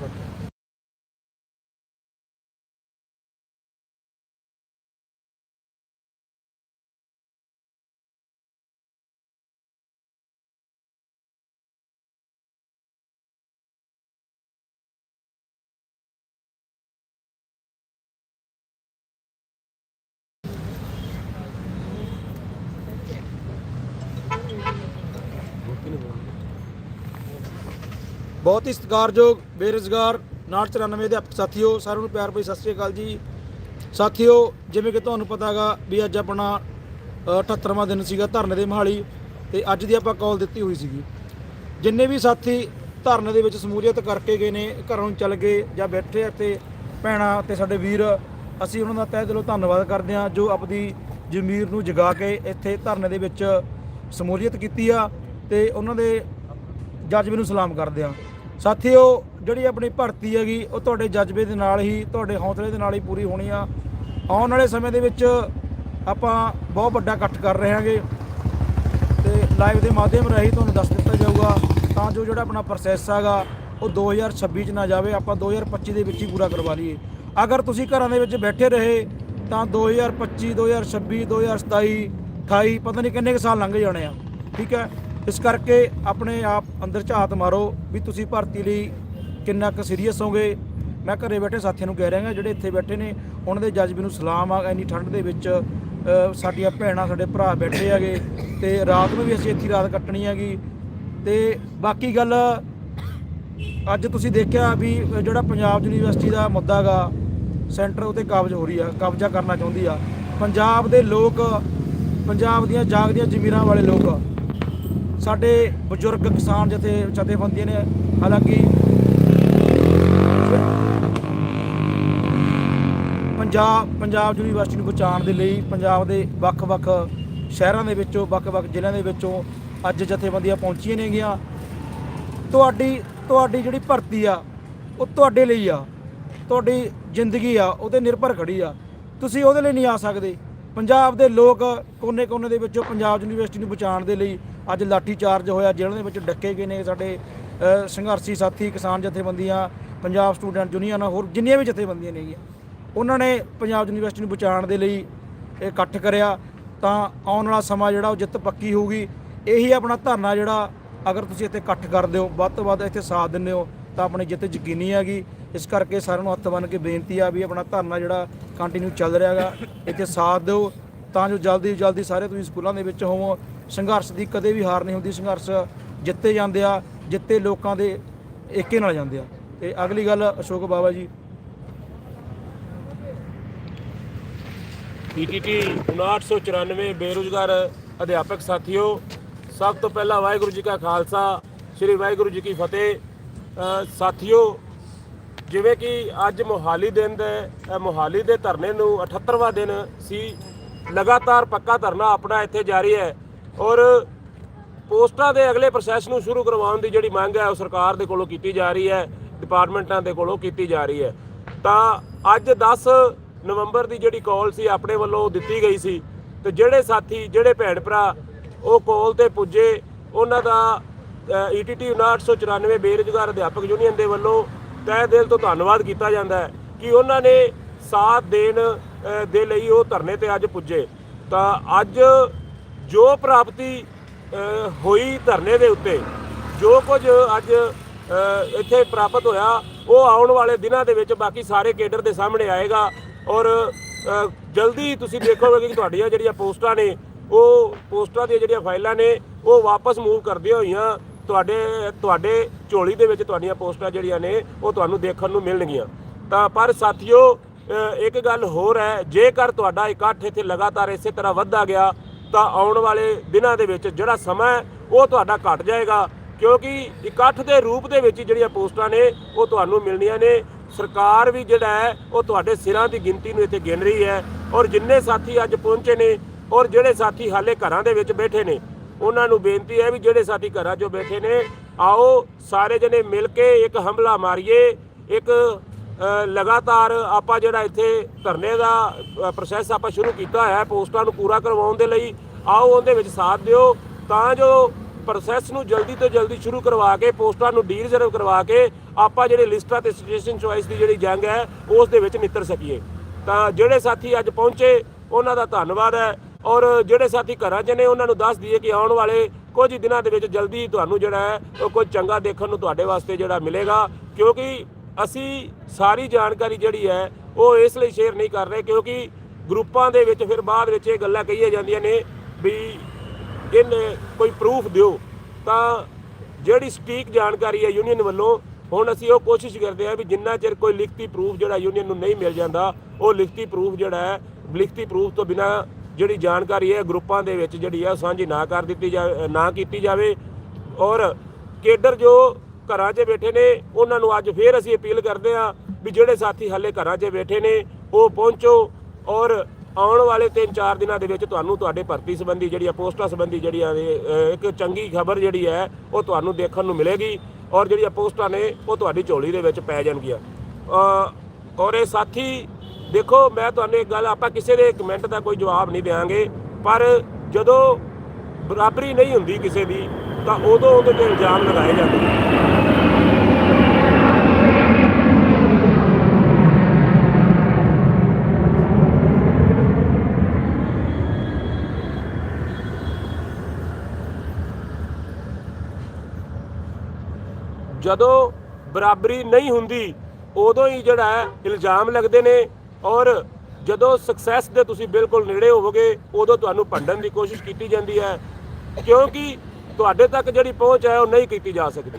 করতে ਬਹੁਤ ਹੀ ਸਤਿਕਾਰਯੋਗ ਬੇਰੁਜ਼ਗਾਰ 994 ਅਧਿਆਪਕ ਆਪ- ਸਾਥੀਓ ਸਾਰਿਆਂ ਨੂੰ ਪਿਆਰ ਭਰੀ ਸਤਿ ਸ਼੍ਰੀ ਅਕਾਲ ਜੀ। ਸਾਥੀਓ ਜਿਵੇਂ ਕਿ ਤੁਹਾਨੂੰ ਪਤਾਗਾ ਵੀ ਅੱਜ ਆਪਣਾ ਅ, 78ਵਾਂ ਦਿਨ ਸੀਗਾ ਧਰਨੇ ਦੇ ਮਹਾਲੀ ਤੇ ਅੱਜ ਦੀ ਆਪਾਂ ਕਾਲ ਦਿੱਤੀ ਹੋਈ ਸੀਗੀ। ਜਿੰਨੇ ਵੀ ਸਾਥੀ ਧਰਨੇ ਦੇ ਵਿੱਚ ਸਮੂਲੀਅਤ ਕਰਕੇ ਗਏ ਨੇ ਘਰੋਂ ਨੂੰ ਚੱਲ ਗਏ ਜਾਂ ਬੈਠੇ ਆ ਤੇ ਭੈਣਾਂ ਤੇ ਸਾਡੇ ਵੀਰ ਅਸੀਂ ਉਹਨਾਂ ਦਾ ਤਹਿ ਦਿਲੋਂ ਧੰਨਵਾਦ ਕਰਦੇ ਹਾਂ ਜੋ ਆਪਣੀ ਜ਼ਮੀਰ ਨੂੰ ਜਗਾ ਕੇ ਇੱਥੇ ਧਰਨੇ ਦੇ ਵਿੱਚ ਸਮੂਲੀਅਤ ਕੀਤੀ ਆ ਤੇ ਉਹਨਾਂ ਦੇ ਜਜ਼ਬੇ ਨੂੰ ਸਲਾਮ ਕਰਦੇ ਹਾਂ। ਸਾਥੀਓ, ਜਿਹੜੀ ਆਪਣੀ ਭਰਤੀ ਹੈਗੀ, ਉਹ ਤੁਹਾਡੇ ਜਜ਼ਬੇ ਦੇ ਨਾਲ ਹੀ, ਤੁਹਾਡੇ ਹੌਸਲੇ ਦੇ ਨਾਲ ਹੀ ਪੂਰੀ ਹੋਣੀ ਆ। ਆਉਣ ਵਾਲੇ ਸਮੇਂ ਦੇ ਵਿੱਚ ਆਪਾਂ ਬਹੁਤ ਵੱਡਾ ਇਕੱਠ ਕਰ ਰਹੇ ਹਾਂਗੇ। ਤੇ ਲਾਈਵ ਦੇ ਮਾਧਿਅਮ ਰਾਹੀਂ ਤੁਹਾਨੂੰ ਦੱਸ ਦਿੱਤਾ ਜਾਊਗਾ, ਤਾਂ ਜੋ ਜਿਹੜਾ ਆਪਣਾ ਪ੍ਰੋਸੈਸ ਹੈਗਾ, ਉਹ 2026 ਚ ਨਾ ਜਾਵੇ, ਆਪਾਂ 2025 ਦੇ ਵਿੱਚ ਹੀ ਪੂਰਾ ਕਰਵਾ ਲਈਏ। ਅਗਰ ਤੁਸੀਂ ਘਰਾਂ ਦੇ ਵਿੱਚ ਬੈਠੇ ਰਹੇ, ਤਾਂ 2025 2026 2027 28 ਪਤਾ ਨਹੀਂ ਕਿੰਨੇ ਕੁ ਸਾਲ ਲੰਘ ਜਾਣੇ ਆ। ਠੀਕ ਹੈ? ਇਸ ਕਰਕੇ ਆਪਣੇ ਆਪ ਅੰਦਰ ਝਾਤ ਮਾਰੋ ਵੀ ਤੁਸੀਂ ਭਰਤੀ ਲਈ ਕਿੰਨਾ ਕੁ ਸੀਰੀਅਸ ਹੋਗੇ। ਮੈਂ ਘਰੇ ਬੈਠੇ ਸਾਥੀਆਂ ਨੂੰ ਕਹਿ ਰਿਹਾ ਜਿਹੜੇ ਇੱਥੇ ਬੈਠੇ ਨੇ, ਉਹਨਾਂ ਦੇ ਜਜ਼ਬੇ ਨੂੰ ਸਲਾਮ ਆ, ਇੰਨੀ ਠੰਡ ਦੇ ਵਿੱਚ ਸਾਡੀਆਂ ਭੈਣਾਂ, ਸਾਡੇ ਭਰਾ ਬੈਠੇ ਹੈਗੇ ਤੇ ਰਾਤ ਨੂੰ ਵੀ ਅਸੀਂ ਇੱਥੇ ਰਾਤ ਕੱਟਣੀ ਹੈਗੀ। ਤੇ ਬਾਕੀ ਗੱਲ, ਅੱਜ ਤੁਸੀਂ ਦੇਖਿਆ ਵੀ ਜਿਹੜਾ ਪੰਜਾਬ ਯੂਨੀਵਰਸਿਟੀ ਦਾ ਮੁੱਦਾ ਹੈਗਾ, ਸੈਂਟਰ ਉਤੇ ਕਬਜ਼ ਹੋ ਰਹੀ ਆ, ਕਬਜ਼ਾ ਕਰਨਾ ਚਾਹੁੰਦੀ ਆ। ਪੰਜਾਬ ਦੇ ਲੋਕ, ਪੰਜਾਬ ਦੀਆਂ ਜਾਗਦੀਆਂ ਜ਼ਮੀਰਾਂ ਵਾਲੇ ਲੋਕ ਸਾਡੇ ਬਜ਼ੁਰਗ ਕਿਸਾਨ ਜਥੇ ਜਥੇਬੰਦੀਆਂ ਨੇ, ਹਾਲਾਂਕਿ ਪੰਜਾਬ ਪੰਜਾਬ ਯੂਨੀਵਰਸਿਟੀ ਨੂੰ ਬਚਾਉਣ ਦੇ ਲਈ ਪੰਜਾਬ ਦੇ ਵੱਖ-ਵੱਖ ਸ਼ਹਿਰਾਂ ਦੇ ਵਿੱਚੋਂ ਵੱਖ-ਵੱਖ ਜ਼ਿਲ੍ਹਿਆਂ ਦੇ ਵਿੱਚੋਂ ਅੱਜ ਜਥੇਬੰਦੀਆਂ ਪਹੁੰਚੀਆਂ ਨੇਗੀਆਂ। ਤੁਹਾਡੀ ਤੁਹਾਡੀ ਜਿਹੜੀ ਭਰਤੀ ਆ, ਉਹ ਤੁਹਾਡੇ ਲਈ ਆ। ਤੁਹਾਡੀ ਜ਼ਿੰਦਗੀ ਆ ਉਹਤੇ ਨਿਰਭਰ ਖੜੀ ਆ। ਤੁਸੀਂ ਉਹਦੇ ਲਈ ਨਹੀਂ ਆ ਸਕਦੇ। ਪੰਜਾਬ ਦੇ ਲੋਕ ਕੋਨੇ-ਕੋਨੇ ਦੇ ਵਿੱਚੋਂ ਪੰਜਾਬ ਯੂਨੀਵਰਸਿਟੀ ਨੂੰ ਬਚਾਉਣ ਦੇ ਲਈ ਅੱਜ ਲਾਠੀ ਚਾਰਜ ਹੋਇਆ, ਜੇਲ੍ਹਾਂ ਦੇ ਵਿੱਚ ਡੱਕੇ ਗਏ ਨੇ ਸਾਡੇ ਸੰਘਰਸ਼ੀ ਸਾਥੀ, ਕਿਸਾਨ ਜਥੇਬੰਦੀਆਂ, ਪੰਜਾਬ ਸਟੂਡੈਂਟ ਯੂਨੀਅਨ ਹੋਰ ਜਿੰਨੀਆਂ ਵੀ ਜਥੇਬੰਦੀਆਂ ਨੇਗੀਆਂ ਉਹਨਾਂ ਨੇ ਪੰਜਾਬ ਯੂਨੀਵਰਸਿਟੀ ਨੂੰ ਬਚਾਉਣ ਦੇ ਲਈ ਇਹ ਇਕੱਠ ਕਰਿਆ। ਤਾਂ ਆਉਣ ਵਾਲਾ ਸਮਾਂ ਜਿਹੜਾ ਉਹ ਜਿੱਤ ਪੱਕੀ ਹੋਊਗੀ। ਇਹੀ ਆਪਣਾ ਧਰਨਾ ਜਿਹੜਾ ਅਗਰ ਤੁਸੀਂ ਇੱਥੇ ਇਕੱਠ ਕਰਦੇ ਹੋ, ਵੱਧ ਤੋਂ ਵੱਧ ਇੱਥੇ ਸਾਥ ਦਿੰਦੇ ਹੋ, ਤਾਂ ਆਪਣੀ ਜਿੱਤ ਯਕੀਨੀ ਹੈਗੀ। ਇਸ ਕਰਕੇ ਸਾਰਿਆਂ ਨੂੰ ਹੱਥ ਬੰਨ੍ਹ ਕੇ ਬੇਨਤੀ ਆ ਵੀ ਆਪਣਾ ਧਰਨਾ ਜਿਹੜਾ ਕੰਟੀਨਿਊ ਚੱਲ ਰਿਹਾ ਹੈਗਾ, ਇੱਥੇ ਸਾਥ ਦਿਓ। ਤਾਂ ਜੋ ਜਲਦੀ ਤੋਂ ਜਲਦੀ ਸਾਰੇ ਤੁਸੀਂ ਸਕੂਲਾਂ ਦੇ ਵਿੱਚ ਹੋਵੋ ਸੰਘਰਸ਼ ਦੀ ਕਦੇ ਵੀ ਹਾਰ ਨਹੀਂ ਹੁੰਦੀ, ਸੰਘਰਸ਼ ਜਿੱਤੇ ਜਾਂਦੇ ਆ, ਜਿੱਤੇ ਲੋਕਾਂ ਦੇ ਏਕੇ ਨਾਲ ਜਾਂਦੇ ਆ। ਤੇ ਅਗਲੀ ਗੱਲ ਅਸ਼ੋਕ ਬਾਬਾ ਜੀ। ਪੀਟੀਟੀ 5994 ਬੇਰੁਜ਼ਗਾਰ ਅਧਿਆਪਕ ਸਾਥੀਓ, ਸਭ ਤੋਂ ਪਹਿਲਾਂ ਵਾਹਿਗੁਰੂ ਜੀ ਕਾ ਖਾਲਸਾ, ਸ੍ਰੀ ਵਾਹਿਗੁਰੂ ਜੀ ਕੀ ਫਤਿਹ। ਸਾਥੀਓ, ਜਿਵੇਂ ਕਿ ਅੱਜ ਮੋਹਾਲੀ ਦਿਨ ਦੇ ਮੋਹਾਲੀ ਦੇ ਧਰਨੇ ਨੂੰ 78ਵਾਂ ਦਿਨ ਸੀ, ਲਗਾਤਾਰ ਪੱਕਾ ਧਰਨਾ ਆਪਣਾ ਇੱਥੇ ਜਾਰੀ ਹੈ। ਔਰ ਪੋਸਟਾਂ ਦੇ ਅਗਲੇ ਪ੍ਰੋਸੈਸ ਨੂੰ ਸ਼ੁਰੂ ਕਰਵਾਉਣ ਦੀ ਜਿਹੜੀ ਮੰਗ ਹੈ ਉਹ ਸਰਕਾਰ ਦੇ ਕੋਲੋਂ ਕੀਤੀ ਜਾ ਰਹੀ ਹੈ, ਡਿਪਾਰਟਮੈਂਟਾਂ ਦੇ ਕੋਲੋਂ ਕੀਤੀ ਜਾ ਰਹੀ ਹੈ। ਤਾਂ ਅੱਜ 10 ਨਵੰਬਰ ਦੀ ਜਿਹੜੀ ਕਾਲ ਸੀ, ਆਪਣੇ ਵੱਲੋਂ ਦਿੱਤੀ ਗਈ ਸੀ ਤੇ ਜਿਹੜੇ ਸਾਥੀ, ਜਿਹੜੇ ਭੈਣ ਭਰਾ ਉਹ ਕਾਲ ਤੇ ਪੁੱਜੇ, ਉਹਨਾਂ ਦਾ ਈਟੀਟੀ 994 ਬੇਰੁਜ਼ਗਾਰ ਅਧਿਆਪਕ ਯੂਨੀਅਨ ਦੇ ਵੱਲੋਂ ਤਹਿ ਦਿਲ ਤੋਂ ਧੰਨਵਾਦ ਕੀਤਾ ਜਾਂਦਾ ਹੈ ਕਿ ਉਹਨਾਂ ਨੇ ਸਾਥ ਦੇਣ ਦੇ ਲਈ ਉਹ ਧਰਨੇ ਤੇ ਅੱਜ ਪੁੱਜੇ। ਤਾਂ ਅੱਜ ਜੋ ਪ੍ਰਾਪਤੀ ਹੋਈ ਧਰਨੇ ਦੇ ਉੱਤੇ, ਜੋ ਕੁਝ ਅੱਜ ਇੱਥੇ ਪ੍ਰਾਪਤ ਹੋਇਆ, ਉਹ ਆਉਣ ਵਾਲੇ ਦਿਨਾਂ ਦੇ ਵਿੱਚ ਬਾਕੀ ਸਾਰੇ ਕੇਡਰ ਦੇ ਸਾਹਮਣੇ ਆਏਗਾ ਔਰ ਜਲਦੀ ਤੁਸੀਂ ਦੇਖੋਗੇ ਕਿ ਤੁਹਾਡੀਆਂ ਜਿਹੜੀਆਂ ਪੋਸਟਾਂ ਨੇ, ਉਹ ਪੋਸਟਾਂ ਦੀਆਂ ਜਿਹੜੀਆਂ ਫਾਈਲਾਂ ਨੇ, ਉਹ ਵਾਪਸ ਮੂਵ ਕਰਦੀਆਂ ਹੋਈਆਂ, ਤੁਹਾਡੇ ਤੁਹਾਡੇ ਝੋਲੀ ਦੇ ਵਿੱਚ ਤੁਹਾਡੀਆਂ ਪੋਸਟਾਂ ਜਿਹੜੀਆਂ ਨੇ, ਉਹ ਤੁਹਾਨੂੰ ਦੇਖਣ ਨੂੰ ਮਿਲਣਗੀਆਂ। ਤਾਂ ਪਰ ਸਾਥੀਓ ਇੱਕ ਗੱਲ ਹੋਰ ਹੈ, ਜੇਕਰ ਤੁਹਾਡਾ ਇਕੱਠ ਇੱਥੇ ਲਗਾਤਾਰ ਇਸੇ ਤਰ੍ਹਾਂ ਵੱਧਦਾ ਗਿਆ ਤਾਂ ਆਉਣ ਵਾਲੇ ਦਿਨਾਂ ਦੇ ਵਿੱਚ ਜਿਹੜਾ ਸਮਾਂ ਉਹ ਤੁਹਾਡਾ ਘਟ ਜਾਏਗਾ। ਕਿਉਂਕਿ ਇਕੱਠ ਦੇ ਰੂਪ ਦੇ ਵਿੱਚ ਜਿਹੜੀਆਂ ਪੋਸਟਾਂ ਨੇ, ਉਹ ਤੁਹਾਨੂੰ ਮਿਲਣੀਆਂ ਨੇ। ਸਰਕਾਰ ਵੀ ਜਿਹੜਾ ਹੈ, ਉਹ ਤੁਹਾਡੇ ਸਿਰਾਂ ਦੀ ਗਿਣਤੀ ਨੂੰ ਇੱਥੇ ਗਿਣ ਰਹੀ ਹੈ। ਔਰ ਜਿੰਨੇ ਸਾਥੀ ਅੱਜ ਪਹੁੰਚੇ ਨੇ, ਔਰ ਜਿਹੜੇ ਸਾਥੀ ਹਾਲੇ ਘਰਾਂ ਦੇ ਵਿੱਚ ਬੈਠੇ ਨੇ, ਉਹਨਾਂ ਨੂੰ ਬੇਨਤੀ ਹੈ ਵੀ ਜਿਹੜੇ ਸਾਥੀ ਘਰਾਂ 'ਚੋਂ ਬੈਠੇ ਨੇ, ਆਓ ਸਾਰੇ ਜਣੇ ਮਿਲ ਕੇ ਇੱਕ ਹਮਲਾ ਮਾਰੀਏ, ਇੱਕ ਲਗਾਤਾਰ ਆਪਾਂ ਜਿਹੜਾ ਇੱਥੇ ਧਰਨੇ ਦਾ ਪ੍ਰੋਸੈਸ ਆਪਾਂ ਸ਼ੁਰੂ ਕੀਤਾ ਹੋਇਆ ਹੈ ਪੋਸਟਾਂ ਨੂੰ ਪੂਰਾ ਕਰਵਾਉਣ ਦੇ ਲਈ, ਆਓ ਉਹਦੇ ਵਿੱਚ ਸਾਥ ਦਿਓ। ਤਾਂ ਜੋ ਪ੍ਰੋਸੈਸ ਨੂੰ ਜਲਦੀ ਤੋਂ ਜਲਦੀ ਸ਼ੁਰੂ ਕਰਵਾ ਕੇ, ਪੋਸਟਾਂ ਨੂੰ ਡੀਰਿਜ਼ਰਵ ਕਰਵਾ ਕੇ, ਆਪਾਂ ਜਿਹੜੇ ਲਿਸਟਾਂ ਤੇ ਸਟੇਸ਼ਨ ਚੁਆਇਸ ਦੀ ਜਿਹੜੀ ਜੰਗ ਹੈ, ਉਸ ਦੇ ਵਿੱਚ ਨਿੱਤਰ ਸਕੀਏ। ਤਾਂ ਜਿਹੜੇ ਸਾਥੀ ਅੱਜ ਪਹੁੰਚੇ, ਉਹਨਾਂ ਦਾ ਧੰਨਵਾਦ ਹੈ। ਔਰ ਜਿਹੜੇ ਸਾਥੀ ਘਰਾਂ 'ਚ ਨੇ, ਉਹਨਾਂ ਨੂੰ ਦੱਸ ਦਈਏ ਕਿ ਆਉਣ ਵਾਲੇ ਕੁਝ ਹੀ ਦਿਨਾਂ ਦੇ ਵਿੱਚ ਜਲਦੀ ਤੁਹਾਨੂੰ ਜਿਹੜਾ ਹੈ, ਉਹ ਕੁਝ ਚੰਗਾ ਦੇਖਣ ਨੂੰ ਤੁਹਾਡੇ ਵਾਸਤੇ ਜਿਹੜਾ ਮਿਲੇਗਾ। ਕਿਉਂਕਿ ਅਸੀਂ ਸਾਰੀ ਜਾਣਕਾਰੀ ਜਿਹੜੀ ਹੈ, ਉਹ ਇਸ ਲਈ ਸ਼ੇਅਰ ਨਹੀਂ ਕਰ ਰਹੇ ਕਿਉਂਕਿ ਗਰੁੱਪਾਂ ਦੇ ਵਿੱਚ ਫਿਰ ਬਾਅਦ ਵਿੱਚ ਇਹ ਗੱਲਾਂ ਕਹੀਆਂ ਜਾਂਦੀਆਂ ਨੇ ਵੀ ਇਹਨੇ ਕੋਈ ਪ੍ਰੂਫ ਦਿਓ। ਤਾਂ ਜਿਹੜੀ ਸਟੀਕ ਜਾਣਕਾਰੀ ਹੈ ਯੂਨੀਅਨ ਵੱਲੋਂ, ਹੁਣ ਅਸੀਂ ਉਹ ਕੋਸ਼ਿਸ਼ ਕਰਦੇ ਹਾਂ ਵੀ ਜਿੰਨਾ ਚਿਰ ਕੋਈ ਲਿਖਤੀ ਪ੍ਰੂਫ ਜਿਹੜਾ ਯੂਨੀਅਨ ਨੂੰ ਨਹੀਂ ਮਿਲ ਜਾਂਦਾ, ਉਹ ਲਿਖਤੀ ਪ੍ਰੂਫ ਜਿਹੜਾ ਹੈ, ਲਿਖਤੀ ਪ੍ਰੂਫ ਤੋਂ ਬਿਨਾ ਜਿਹੜੀ ਜਾਣਕਾਰੀ ਹੈ ਗਰੁੱਪਾਂ ਦੇ ਵਿੱਚ ਜਿਹੜੀ ਹੈ ਉਹ ਸਾਂਝੀ ਨਾ ਕਰ ਦਿੱਤੀ ਜਾਵੇ ਨਾ ਕੀਤੀ ਜਾਵੇ। ਔਰ ਕੇਡਰ ਜੋ ਘਰਾਂ 'ਚ ਬੈਠੇ ਨੇ, ਉਹਨਾਂ ਨੂੰ ਅੱਜ ਫੇਰ ਅਸੀਂ ਅਪੀਲ ਕਰਦੇ ਹਾਂ ਵੀ ਜਿਹੜੇ ਸਾਥੀ ਹਾਲੇ ਘਰਾਂ 'ਚ ਬੈਠੇ ਨੇ, ਉਹ ਪਹੁੰਚੋ ਔਰ ਆਉਣ ਵਾਲੇ 3-4 ਦਿਨਾਂ ਦੇ ਵਿੱਚ ਤੁਹਾਨੂੰ ਤੁਹਾਡੇ ਭਰਤੀ ਸੰਬੰਧੀ ਜਿਹੜੀਆਂ ਪੋਸਟਾਂ ਸੰਬੰਧੀ ਜਿਹੜੀਆਂ ਇੱਕ ਚੰਗੀ ਖਬਰ ਜਿਹੜੀ ਹੈ, ਉਹ ਤੁਹਾਨੂੰ ਦੇਖਣ ਨੂੰ ਮਿਲੇਗੀ ਔਰ ਜਿਹੜੀਆਂ ਪੋਸਟਾਂ ਨੇ, ਉਹ ਤੁਹਾਡੀ ਝੋਲੀ ਦੇ ਵਿੱਚ ਪੈ ਜਾਣਗੀਆਂ। ਔਰ ਇਹ ਸਾਥੀ, ਦੇਖੋ ਮੈਂ ਤੁਹਾਨੂੰ ਇੱਕ ਗੱਲ, ਆਪਾਂ ਕਿਸੇ ਦੇ ਕਮੈਂਟ ਦਾ ਕੋਈ ਜਵਾਬ ਨਹੀਂ ਦੇਵਾਂਗੇ ਪਰ ਜਦੋਂ ਬਰਾਬਰੀ ਨਹੀਂ ਹੁੰਦੀ ਕਿਸੇ ਦੀ, ਤਾਂ ਉਦੋਂ ਉਹਦੇ ਤੇ ਇਲਜ਼ਾਮ ਲਗਾਏ ਜਾਂਦੇ ਜਦੋਂ ਬਰਾਬਰੀ ਨਹੀਂ ਹੁੰਦੀ, ਉਦੋਂ ਹੀ ਜਿਹੜਾ ਹੈ ਇਲਜ਼ਾਮ ਲੱਗਦੇ ਨੇ ਔਰ ਜਦੋਂ ਸਕਸੈਸ ਦੇ ਤੁਸੀਂ ਬਿਲਕੁਲ ਨੇੜੇ ਹੋਵੋਗੇ, ਉਦੋਂ ਤੁਹਾਨੂੰ ਭੰਡਣ ਦੀ ਕੋਸ਼ਿਸ਼ ਕੀਤੀ ਜਾਂਦੀ ਹੈ। ਕਿਉਂਕਿ ਤੁਹਾਡੇ ਤੱਕ ਜਿਹੜੀ ਪਹੁੰਚ ਹੈ, ਉਹ ਨਹੀਂ ਕੀਤੀ ਜਾ ਸਕਦੀ।